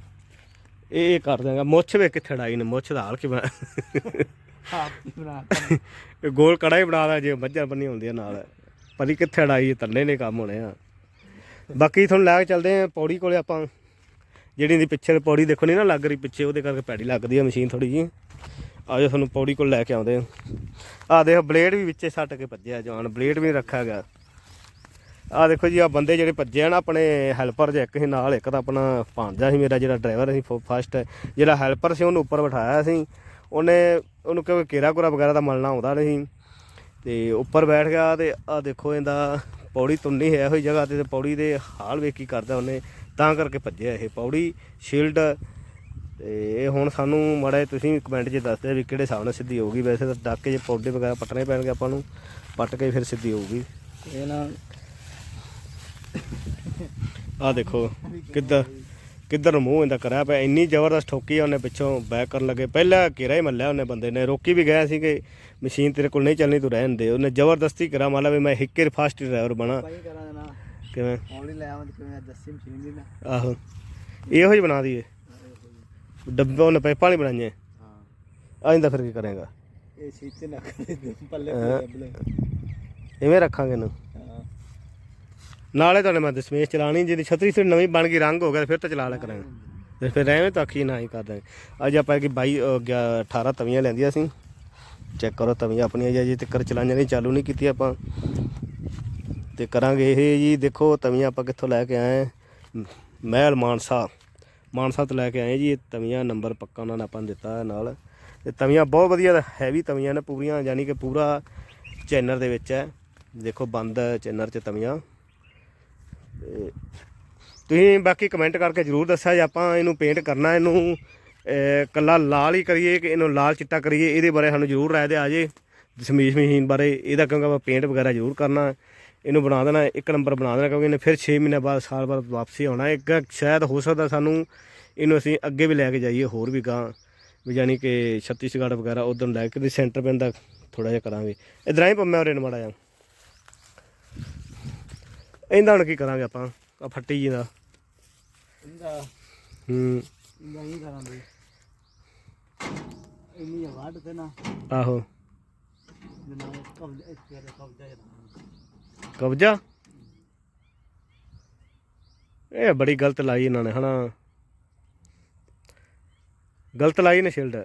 ਇਹ ਇਹ ਕਰ ਦਾਂਗਾ ਮੁੱਛ ਵੇ ਕਿੱਥੇ ਡਾਈ ਨੇ ਮੁੱਛ ਦਾ ਹਾਲ ਆਪ ਬਣਾ ਇਹ ਗੋਲ ਕੜਾ ਹੀ ਬਣਾਦਾ ਜੇ ਮੱਝਾਂ ਬੰਨੀ ਹੁੰਦੀਆਂ ਨਾਲ। ਪਰੀ ਕਿੱਥੇ ਡਾਈ ਤੰਨੇ ਨੇ ਕੰਮ ਹੋਣੇ ਆ। ਬਾਕੀ ਤੁਹਾਨੂੰ ਲੈ ਕੇ ਚੱਲਦੇ ਆ ਪੌੜੀ ਕੋਲੇ ਆਪਾਂ ਜਿਹੜੀ ਇਹਦੀ ਪਿੱਛੇ ਪੌੜੀ ਦੇਖੋ ਨਹੀਂ ਨਾ, ਲੱਗ ਰਹੀ ਪਿੱਛੇ, ਉਹਦੇ ਕਰਕੇ ਪੈੜੀ ਲੱਗਦੀ ਆ ਮਸ਼ੀਨ ਥੋੜੀ ਜੀ ਆਜੋ ਤੁਹਾਨੂੰ ਪੌੜੀ ਕੋਲ ਲੈ ਕੇ ਆਉਂਦੇ ਆ। ਆ ਦੇਖੋ, ਬਲੇਡ ਵੀ ਵਿੱਚੇ ਸੱਟ ਕੇ ਭੱਜਿਆ, ਜਵਾਨ, ਬਲੇਡ ਵੀ ਨਹੀਂ ਰੱਖਿਆ ਗਿਆ। ਆ ਦੇਖੋ ਜੀ, ਆ ਬੰਦੇ ਜਿਹੜੇ ਭੱਜੇ ਆ ਨਾ, ਆਪਣੇ ਹੈਲਪਰ ਜੇ ਇੱਕ ਸੀ ਨਾਲ, ਇੱਕ ਤਾਂ ਆਪਣਾ ਭਾਂਜਾ ਸੀ ਮੇਰਾ, ਜਿਹੜਾ ਡਰਾਈਵਰ ਸੀ ਫਸਟ, ਜਿਹੜਾ ਹੈਲਪਰ ਸੀ, ਉਹਨੂੰ ਉੱਪਰ ਬਿਠਾਇਆ ਸੀ। ਉਹਨੇ, ਉਹਨੂੰ ਕਿਉਂਕਿ ਕੇਰਾ ਕੋਰਾ ਵਗੈਰਾ ਦਾ ਮਲਣਾ ਆਉਂਦਾ ਨਹੀਂ ਤੇ ਉੱਪਰ ਬੈਠ ਗਿਆ ਤੇ ਆ ਦੇਖੋ, ਇਹਦਾ ਪੌੜੀ ਤੁੰਨੀ ਹੈ ਇਹੋ ਹੀ ਜਗ੍ਹਾ ਤੇ ਪੌੜੀ ਦੇ ਹਾਲ ਵੇਖ ਕੀ ਕਰਦਾ ਉਹਨੇ। ਤਾਂ ਕਰਕੇ ਭੱਜਿਆ ਇਹ ਪੌੜੀ ਸ਼ੀਲਡ ਤੇ ਇਹ ਹੁਣ ਸਾਨੂੰ ਮਾੜਾ ਤੁਸੀਂ ਕਮੈਂਟ 'ਚ ਦੱਸਦੇ ਵੀ ਕਿਹੜੇ ਹਿਸਾਬ ਨਾਲ ਸਿੱਧੀ ਹੋਊਗੀ। ਵੈਸੇ ਤਾਂ ਡੱਕ ਜੇ ਪੌਡੇ ਵਗੈਰਾ ਪੱਟਣੇ ਪੈਣਗੇ ਆਪਾਂ ਨੂੰ ਪੱਟ ਕੇ ਫਿਰ ਸਿੱਧੀ ਹੋਊਗੀ। ਇਹ ਨਾ ਆ ਦੇਖੋ ਕਿੱਧਰ ਕਿੱਧਰ ਨੂੰ ਮੂੰਹ ਇਹਦਾ ਕਰਿਆ ਪਿਆ। ਇੰਨੀ ਜ਼ਬਰਦਸਤ ਠੋਕੀ ਆ ਉਹਨੇ ਪਿੱਛੋਂ ਬੈਕ ਕਰਨ ਲੱਗੇ। ਪਹਿਲਾਂ ਘੇਰਾ ਹੀ ਮੱਲਿਆ ਉਹਨੇ ਬੰਦੇ ਨੇ। ਰੋਕੀ ਵੀ ਗਿਆ ਸੀ ਕਿ ਮਸ਼ੀਨ ਤੇਰੇ ਕੋਲ ਨਹੀਂ ਚੱਲਣੀ ਤੂੰ ਰਹਿਣ ਦੇ। ਉਹਨੇ ਜ਼ਬਰਦਸਤੀ ਕਰਾ ਮਾਲਾ ਵੀ ਮੈਂ ਹਿੱਕੇ ਫਾਸਟ ਡਰਾਈਵਰ ਬਣਾ। ਕਿਵੇਂ? ਹੌਲੀ ਲੈ ਆਵਾਂ ਤੇ ਕਿਵੇਂ ਦੱਸੀ ਮਸ਼ੀਨ ਦੀ ਨਾ। ਆਹੋ। ਇਹੋ ਹੀ ਬਣਾ ਦਈਏ। ਡੱਬੇ ਉਹਨੇ ਪਾਈਪਾਂ ਨਹੀਂ ਬਣਾਈਆਂ। ਹਾਂ। ਆਇੰਦਾ ਫਿਰ ਕੀ ਕਰੇਗਾ? ਇਹ ਸੀਟ ਤੇ ਨਾ ਕਰੇ ਪੱਲੇ। ਪੱਲੇ ਇਵੇਂ ਰੱਖਾਂਗੇ ਇਹਨੂੰ। ਨਾਲੇ ਤੁਹਾਡੇ ਮੈਂ ਦਸਮੇਸ਼ ਚਲਾਣੀ ਜਿਹਦੀ ਛਤਰੀ ਤੇ ਨਵੀਂ ਬਣ ਗਈ ਰੰਗ ਹੋ ਗਿਆ ਫਿਰ ਤਾਂ ਚਲਾ ਲਿਆ ਕਰਾਂਗੇ। ਤੇ ਫਿਰ ਐਵੇਂ ਤਾਂ ਅੱਖੀ ਨਾ ਹੀ ਕਰ ਦਾਂਗੇ ਅੱਜ ਆਪਾਂ ਕਿ 22 ਅਹ, ਗਿਆ- 18 ਤਵੀਆਂ ਲੈਂਦੀਆਂ ਸੀ। ਚੈੱਕ ਕਰੋ ਤਵੀਆਂ ਆਪਣੀਆਂ ਜੇ ਅਜੇ ਤੱਕ ਚਲਾਈਆਂ ਨਹੀਂ ਚਾਲੂ ਨਹੀਂ ਕੀਤੀ ਆਪਾਂ। ਤੇ ਕਰਾਂਗੇ ਇਹ ਜੀ ਦੇਖੋ ਤਵੀਆਂ ਆਪਾਂ ਕਿੱਥੋਂ ਲੈ ਕੇ ਆਏ ਮਹਿਲ ਮਾਨਸਾ। ਮਾਨਸਾ ਤੋਂ ਲੈ ਕੇ ਆਏ ਜੀ ਇਹ ਤਵੀਆਂ ਨੰਬਰ ਪੱਕਾ ਉਹਨਾਂ ਨੇ ਆਪਾਂ ਨੂੰ ਦਿੱਤਾ ਨਾਲ। ਤੇ ਤਵੀਆਂ ਬਹੁਤ ਵਧੀਆ ਹੈਵੀ ਤਵੀਆਂ ਨੇ ਪੂਰੀਆਂ ਯਾਨੀ ਕਿ ਪੂਰਾ ਚੈਨਰ ਦੇ ਵਿੱਚ ਹੈ। ਦੇਖੋ ਬੰਦ ਚੈਨਰ 'ਚ ਤਵੀਆਂ। ਤੇ ਤੁਸੀਂ ਬਾਕੀ ਕਮੈਂਟ ਕਰਕੇ ਜਰੂਰ ਦੱਸਿਆ ਜੇ ਆਪਾਂ ਇਹਨੂੰ ਪੇਂਟ ਕਰਨਾ ਇਹਨੂੰ ਅਹ, ਕੱਲਾ ਲਾਲ ਹੀ ਕਰੀਏ ਕਿ ਇਹਨੂੰ ਲਾਲ ਚਿੱਟਾ ਕਰੀਏ ਇਹਦੇ ਬਾਰੇ ਸਾਨੂੰ ਜਰੂਰ ਰਾਏ ਦੇ ਆ ਜੇ। ਸਮੀਸ਼ ਮਹੀਨ ਬਾਰੇ ਇਹਦਾ ਕਿਉਂਕਿ ਆਪਾਂ ਪੇਂਟ ਵਗੈਰਾ ਜਰੂਰ ਕਰਨਾ। ਇਹਨੂੰ ਬਣਾ ਦੇਣਾ ਇੱਕ ਨੰਬਰ ਬਣਾ ਦੇਣਾ ਕਿਉਂਕਿ ਇਹਨੇ ਫਿਰ 6 ਮਹੀਨੇ ਬਾਅਦ ਸਾਲ ਬਾਅਦ ਵਾਪਸੀ ਆਉਣਾ। ਇੱਕ ਸ਼ਾਇਦ ਹੋ ਸਕਦਾ ਸਾਨੂੰ ਇਹਨੂੰ ਅਸੀਂ ਅੱਗੇ ਵੀ ਲੈ ਕੇ ਜਾਈਏ ਹੋਰ ਵੀ ਗਾਂ ਵੀ ਯਾਨੀ ਕਿ ਛੱਤੀਸਗੜ੍ਹ ਵਗੈਰਾ ਉਧਰ ਲੈ ਕੇ ਦੀ ਸੈਂਟਰ ਪੈਂਦਾ ਥੋੜਾ ਜਿਹਾ ਕਰਾਂਗੇ। ਇਧਰ ਹੀ ਪੰਮਿਆ ਉਰੇ ਨੂੰ ਮਾੜਾ ਜਿਹਾ। ਇਹਦਾ ਹੁਣ ਕੀ ਕਰਾਂਗੇ ਆਪਾਂ? ਆ ਫੱਟੀ ਜੀ ਦਾ। ਇੰਦਾ ਹੂੰ। ਇੰਦਾ ਹੀ ਕਰਾਂ ਬਈ ਇੰਨੀ ਵਾਟ ਤੇ ਨਾ। ਆਹੋ। ਜਨਾ ਕਬਜ਼ਾ ਇੱਥੇ ਦਾ ਕਬਜ਼ਾ ਕਬਜ਼ਾ? ਇਹ ਬੜੀ ਗਲਤ ਲਾਈ ਇਹਨਾਂ ਨੇ ਹਨਾ? ਗਲਤ ਲਾਈ ਨੇ ਸ਼ਿਲਡ।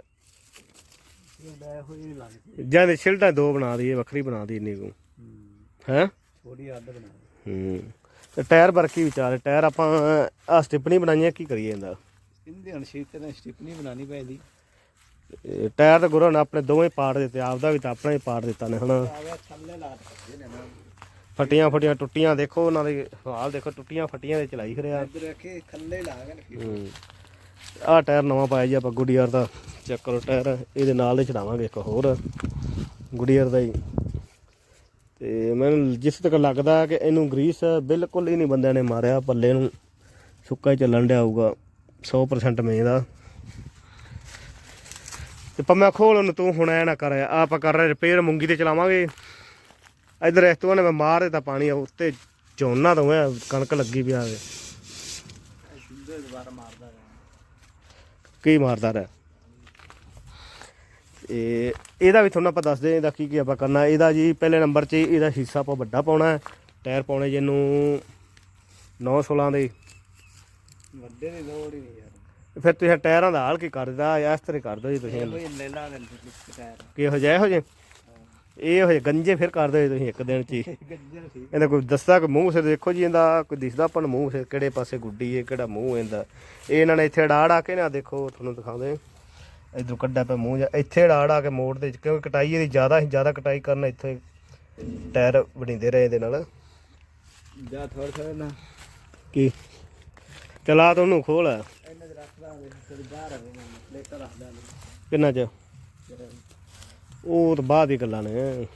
ਜਾਂ ਦੇ ਸ਼ਿਲਡਾਂ ਦੋ ਬਣਾ ਦਈਏ ਵੱਖਰੀ ਬਣਾ ਦੀ ਇੰਨੀ ਕੋ। ਹੂੰ? ਥੋੜੀ ਅੱਡ ਬਣਾ ਹੂੰ। ਤੇ ਟਾਇਰ ਬਰਕੀ ਵਿਚਾਰ ਟਾਇਰ ਆਪਾਂ ਆ ਸਟਿਪਣੀ ਬਣਾਈਆਂ ਕੀ ਕਰੀਏ ਇਹਦਾ? ਇਹਦੇ ਹੁਣ ਸ਼ੀਟ ਤੇ ਸਟਿਪਨੀ ਬਣਾਣੀ ਪੈਂਦੀ ਟਾਇਰ ਤਾਂ ਗੁਰੂ ਨੇ ਆਪਣੇ ਦੋਵੇਂ ਪਾੜ ਦਿੱਤੇ ਆਪਦਾ ਵੀ ਤਾਂ ਆਪਣਾ ਹੀ ਪਾੜ ਦਿੱਤਾ ਨੇ ਹੁਣ ਆਵੇ ਥੱਲੇ ਲਾਟ ਕਰਦੇ ਨੇ ਨਾ। ਫਟੀਆਂ ਫਟੀਆਂ ਟੁੱਟੀਆਂ ਦੇਖੋ ਉਹਨਾਂ ਦੇ ਹਾਲ ਦੇਖੋ ਟੁੱਟੀਆਂ ਫਟੀਆਂ ਦੇ ਚਲਾਈ ਫਿਰਿਆ। ਇੱਧਰ ਰੱਖੇ ਥੱਲੇ ਲਾ ਗਏ ਹੂੰ। ਆਹ ਟਾਇਰ ਨਵਾਂ ਪਾਇਆ ਜੀ ਆਪਾਂ ਗੁੱਡੀਅਰ ਦਾ। ਚੈੱਕ ਕਰੋ ਟਾਇਰ ਇਹਦੇ ਨਾਲ ਦੇ ਚੜਾਵਾਂਗੇ ਇੱਕ ਹੋਰ। ਗੁੱਡੀਅਰ ਦਾ ਹੀ। ਤੇ ਮੈਨੂੰ ਜਿਸ ਤੱਕ ਲੱਗਦਾ ਕਿ ਇਹਨੂੰ ਗਰੀਸ ਬਿਲਕੁਲ ਹੀ ਨਹੀਂ ਬੰਦਿਆਂ ਨੇ ਮਾਰਿਆ ਪੱਲੇ ਨੂੰ ਸੁੱਕਾ ਹੀ ਚੱਲਣ ਡਿਆ ਹੋਊਗਾ। 100% ਮੇ ਦਾ ਤੇ ਪੰਮਾ ਖੋਲ ਉਹਨੂੰ ਤੂੰ ਹੁਣ ਐ ਨਾ ਕਰ ਆਪਾਂ ਕਰ ਰਹੇ ਰਿਪੇਅਰ ਮੁੰਗੀ ਤੇ ਚਲਾਵਾਂਗੇ। ਇਧਰ ਇਸ ਤੋਂ ਨੇ ਮੈਂ ਮਾਰ ਦਿੱਤਾ ਪਾਣੀ ਉੱਤੇ ਝੋਨਾ ਤੋਂ ਹੈ ਕਣਕ ਲੱਗੀ ਪਿਆ ਵੇ ਸਿੱਧੇ ਦੁਬਾਰਾ ਮਾਰਦਾ ਰਿਹਾ ਕੀ ਮਾਰਦਾ ਰਿਹਾ? ਇਹ ਇਹਦਾ ਵੀ ਤੁਹਾਨੂੰ ਆਪਾਂ ਦੱਸਦੇ ਹਾਂ ਇਹਦਾ ਕੀ ਕੀ ਆਪਾਂ ਕਰਨਾ। ਇਹਦਾ ਜੀ ਪਹਿਲੇ ਨੰਬਰ 'ਚ ਇਹਦਾ ਹਿੱਸਾ ਆਪਾਂ ਵੱਡਾ ਪਾਉਣਾ ਹੈ। ਟਾਇਰ ਪਾਉਣੇ ਜਿਹਨੂੰ 9 16 ਦੇ। ਵੱਡੇ ਦੀ ਲੋੜ ਹੀ ਨਹੀਂ ਯਾਰ। ਫਿਰ ਤੁਸੀਂ ਟਾਇਰਾਂ ਦਾ ਹਾਲ ਕੀ ਕਰਦਾ ਇਸ ਤਰ੍ਹਾਂ ਕਰ ਦਿਓ ਜੀ ਤੁਸੀਂ ਕੋਈ ਲੈ ਲਾ ਦੇ ਟਾਇਰ। ਕਿਹੋ ਜਿਹਾ ਇਹੋ ਜਿਹੇ? ਇਹ ਜਿਹੇ ਗੰਜੇ ਫਿਰ ਕਰ ਜੀ ਤੁਸੀਂ ਇੱਕ ਦਿਨ 'ਚ ਹੀ। (laughs) ਇਹਦਾ ਕੋਈ ਦੱਸਦਾ ਕਿ ਮੂੰਹ ਸਿਰ ਦੇਖੋ ਜੀ ਇਹਦਾ ਕੋਈ ਦਿਸਦਾ ਆਪਾਂ ਨੂੰ ਮੂੰਹ ਸਿਰ ਕਿਹੜੇ ਪਾਸੇ ਗੁੱਡੀ ਹੈ ਕਿਹੜਾ ਮੂੰਹ ਇਹਦਾ। ਇਹ ਇਹਨਾਂ ਨੇ ਇੱਥੇ ਅੜਾ ਅੜਾ ਕੇ ਨਾ ਦੇਖੋ ਤੁਹਾਨੂੰ ਦਿਖਾਉਂਦੇ ਇਧਰੋਂ ਕੱਢਿਆ ਪਿਆ ਮੂੰਹ ਜਾਂ ਇੱਥੇ ਅੜਾ ਅੜਾ ਕੇ ਮੋੜ ਦੇ ਕਿਉਂਕਿ ਕਟਾਈ ਇਹਦੀ ਜ਼ਿਆਦਾ ਹੀ ਜ਼ਿਆਦਾ ਕਟਾਈ ਕਰਨ ਇੱਥੇ ਟਾਇਰ ਵੜਿੰਦੇ ਰਹੇ ਇਹਦੇ ਨਾਲ। ਜਾ ਥੋੜਾ ਥੋੜਾ ਨਾ। ਕੀ? ਚਲਾ ਤਾਂ ਉਹਨੂੰ ਖੋਲ। ਕਿੰਨਾ ਚ ਉਹ ਤਾਂ ਬਾਅਦ ਦੀ ਗੱਲਾਂ ਨੇ।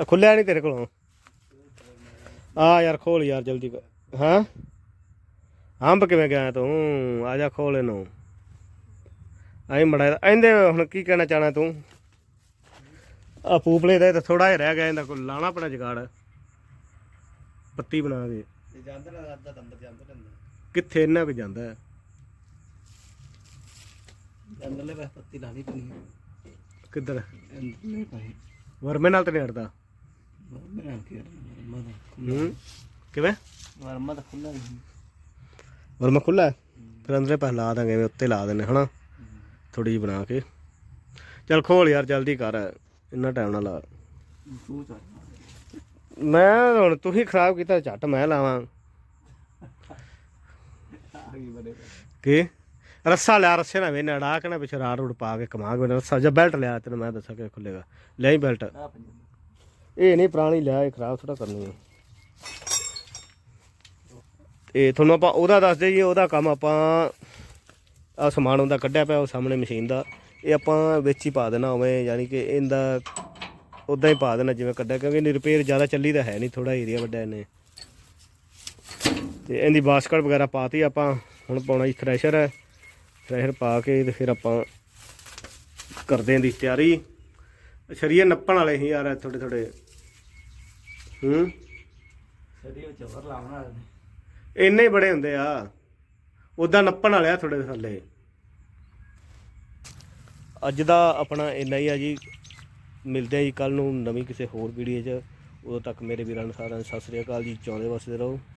ਆ ਖੁੱਲਿਆ ਨਹੀਂ ਤੇਰੇ ਕੋਲੋਂ? ਆ ਯਾਰ ਖੋਲ ਯਾਰ ਜਲਦੀ। ਹਾਂ? ਅੰਬ ਕਿਵੇਂ ਗਿਆ ਤੂੰ? ਆ ਜਾ ਖੋਲ ਇਹਨੂੰ। ਆਈ ਮੜਾ ਇਹਦੇ ਹੁਣ ਕੀ ਕਹਿਣਾ ਚਾਹਣਾ ਤੂੰ? ਆ ਪੂਪਲੇ ਦਾ ਤਾਂ ਥੋੜਾ ਜਿਹਾ ਰਹਿ ਗਿਆ ਇਹਦਾ ਕੋਈ ਲਾਣਾ ਆਪਣਾ ਜਗਾੜ। ਪੱਤੀ ਬਣਾ ਕੇ। ਤੇ ਜਾਂਦਾ ਨਾ ਅੱਧਾ ਅੰਦਰ ਜਾਂਦਾ ਕਿੱਥੇ ਇੰਨਾ ਕੁ ਜਾਂਦਾ ਹੈ? ਅੰਦਰਲੇ ਪਾਸੇ ਪੱਤੀ ਲਾਣੀ ਪਣੀ ਕਿੱਧਰ? ਅੰਦਰਲੇ ਪਾਸੇ ਵਰਮੇ ਨਾਲ ਤੇ ਨਹੀਂ ਅੜਦਾ ਮੈਂ ਕੀ ਵਰਮਾ ਦਾ ਹੂੰ। ਕਿਵੇਂ? ਵਰਮਾ ਦਾ ਖੁੱਲਾ ਨਹੀਂ ਵਰਮਾ ਖੁੱਲਾ ਫਿਰ ਅੰਦਰੇ ਪਾ ਲਾ ਦਾਂਗੇ ਐਵੇਂ ਉੱਤੇ ਲਾ ਦਿੰਨੇ ਹਨਾ? ਥੋੜੀ ਜਿਹੀ ਬਣਾ ਕੇ। ਚੱਲ ਖੋਲ ਯਾਰ ਜਲਦੀ ਕਰ। ਇੰਨਾ ਟਾਈਮ ਨਾ ਲਾ। ਤੂੰ ਚੱਲ। ਮੈਂ ਹੁਣ ਤੂੰ ਹੀ ਖਰਾਬ ਕੀਤਾ ਝੱਟ ਮੈਂ ਲਾਵਾਂ। ਕੀ? ਰੱਸਾ ਲਿਆ ਰੱਸੇ ਨਾਲ ਵੇ ਨੜਾ ਕੇ ਨਾ ਪਿਛੇ ਰਾੜ ਰੂੜ ਪਾ ਕੇ ਕਮਾ ਕੇ ਰੱਸਾ ਜਾਂ ਬੈਲਟ ਲਿਆ ਤੈਨੂੰ ਮੈਂ ਦੱਸਾਂ ਕਿ ਖੁੱਲੇਗਾ ਲੈ ਹੀ ਬੈਲਟ ਇਹ ਨਹੀਂ ਪੁਰਾਣੀ ਲਿਆ ਇਹ ਖਰਾਬ ਥੋੜਾ ਕਰਨੀ ਹੈ। ਇਹ ਤੁਹਾਨੂੰ ਆਪਾਂ ਉਹਦਾ ਦੱਸਦੇ ਜੀ ਉਹਦਾ ਕੰਮ ਆਪਾਂ ਆ ਸਮਾਨ ਉਹਦਾ ਕੱਢਿਆ ਪਿਆ ਉਹ ਸਾਹਮਣੇ ਮਸ਼ੀਨ ਦਾ। ਇਹ ਆਪਾਂ ਵਿੱਚ ਹੀ ਪਾ ਦੇਣਾ ਉਵੇਂ ਯਾਨੀ ਕਿ ਇਹਦਾ ਉਦਾਂ ਹੀ ਪਾ ਦੇਣਾ ਜਿਵੇਂ ਕੱਢਿਆ ਕਿਉਂਕਿ ਇਹਦੀ ਰਿਪੇਅਰ ਜ਼ਿਆਦਾ ਚੱਲੀ ਤਾਂ ਹੈ ਨਹੀਂ ਥੋੜਾ ਏਰੀਆ ਵੱਡਾ ਇਹਨੇ। ਤੇ ਇਹਦੀ ਬਾਸਕਟ ਵਗੈਰਾ ਪਾਤੀ ਆਪਾਂ ਹੁਣ ਪਾਉਣਾ ਜੀ ਥ੍ਰੈਸ਼ਰ ਹੈ। ਥ੍ਰੈਸ਼ਰ ਪਾ ਕੇ ਤੇ ਫਿਰ ਆਪਾਂ ਕਰਦੇ ਆਂ ਦੀ ਤਿਆਰੀ। ਸ਼ਰੀਏ ਨੱਪਣ ਵਾਲੇ ਸੀ ਯਾਰ ਥੋੜੇ ਥੋੜੇ ਹੂੰ? ਲਾਉਣਾ ਨੇ। ਇੰਨੇ ਹੀ ਬੜੇ ਹੁੰਦੇ ਆ। ਉਦਾਂ ਨੱਪਣ ਵਾਲੇ ਆ ਥੋੜੇ ਥੱਲੇ। ਅੱਜ ਦਾ ਆਪਣਾ ਇੰਨਾ ਹੀ ਆ ਜੀ। ਮਿਲਦੇ ਆ ਜੀ ਕੱਲ ਨੂੰ ਨਵੀਂ ਕਿਸੇ ਹੋਰ ਵੀਡੀਓ 'ਚ। ਉਦੋਂ ਤੱਕ ਮੇਰੇ ਵੀਰਾਂ ਨੂੰ ਸਾਰਿਆਂ ਨੂੰ ਸਤਿ ਸ੍ਰੀ ਅਕਾਲ ਜੀ। ਚਾਹੁੰਦੇ ਵਸਦੇ ਰਹੋ।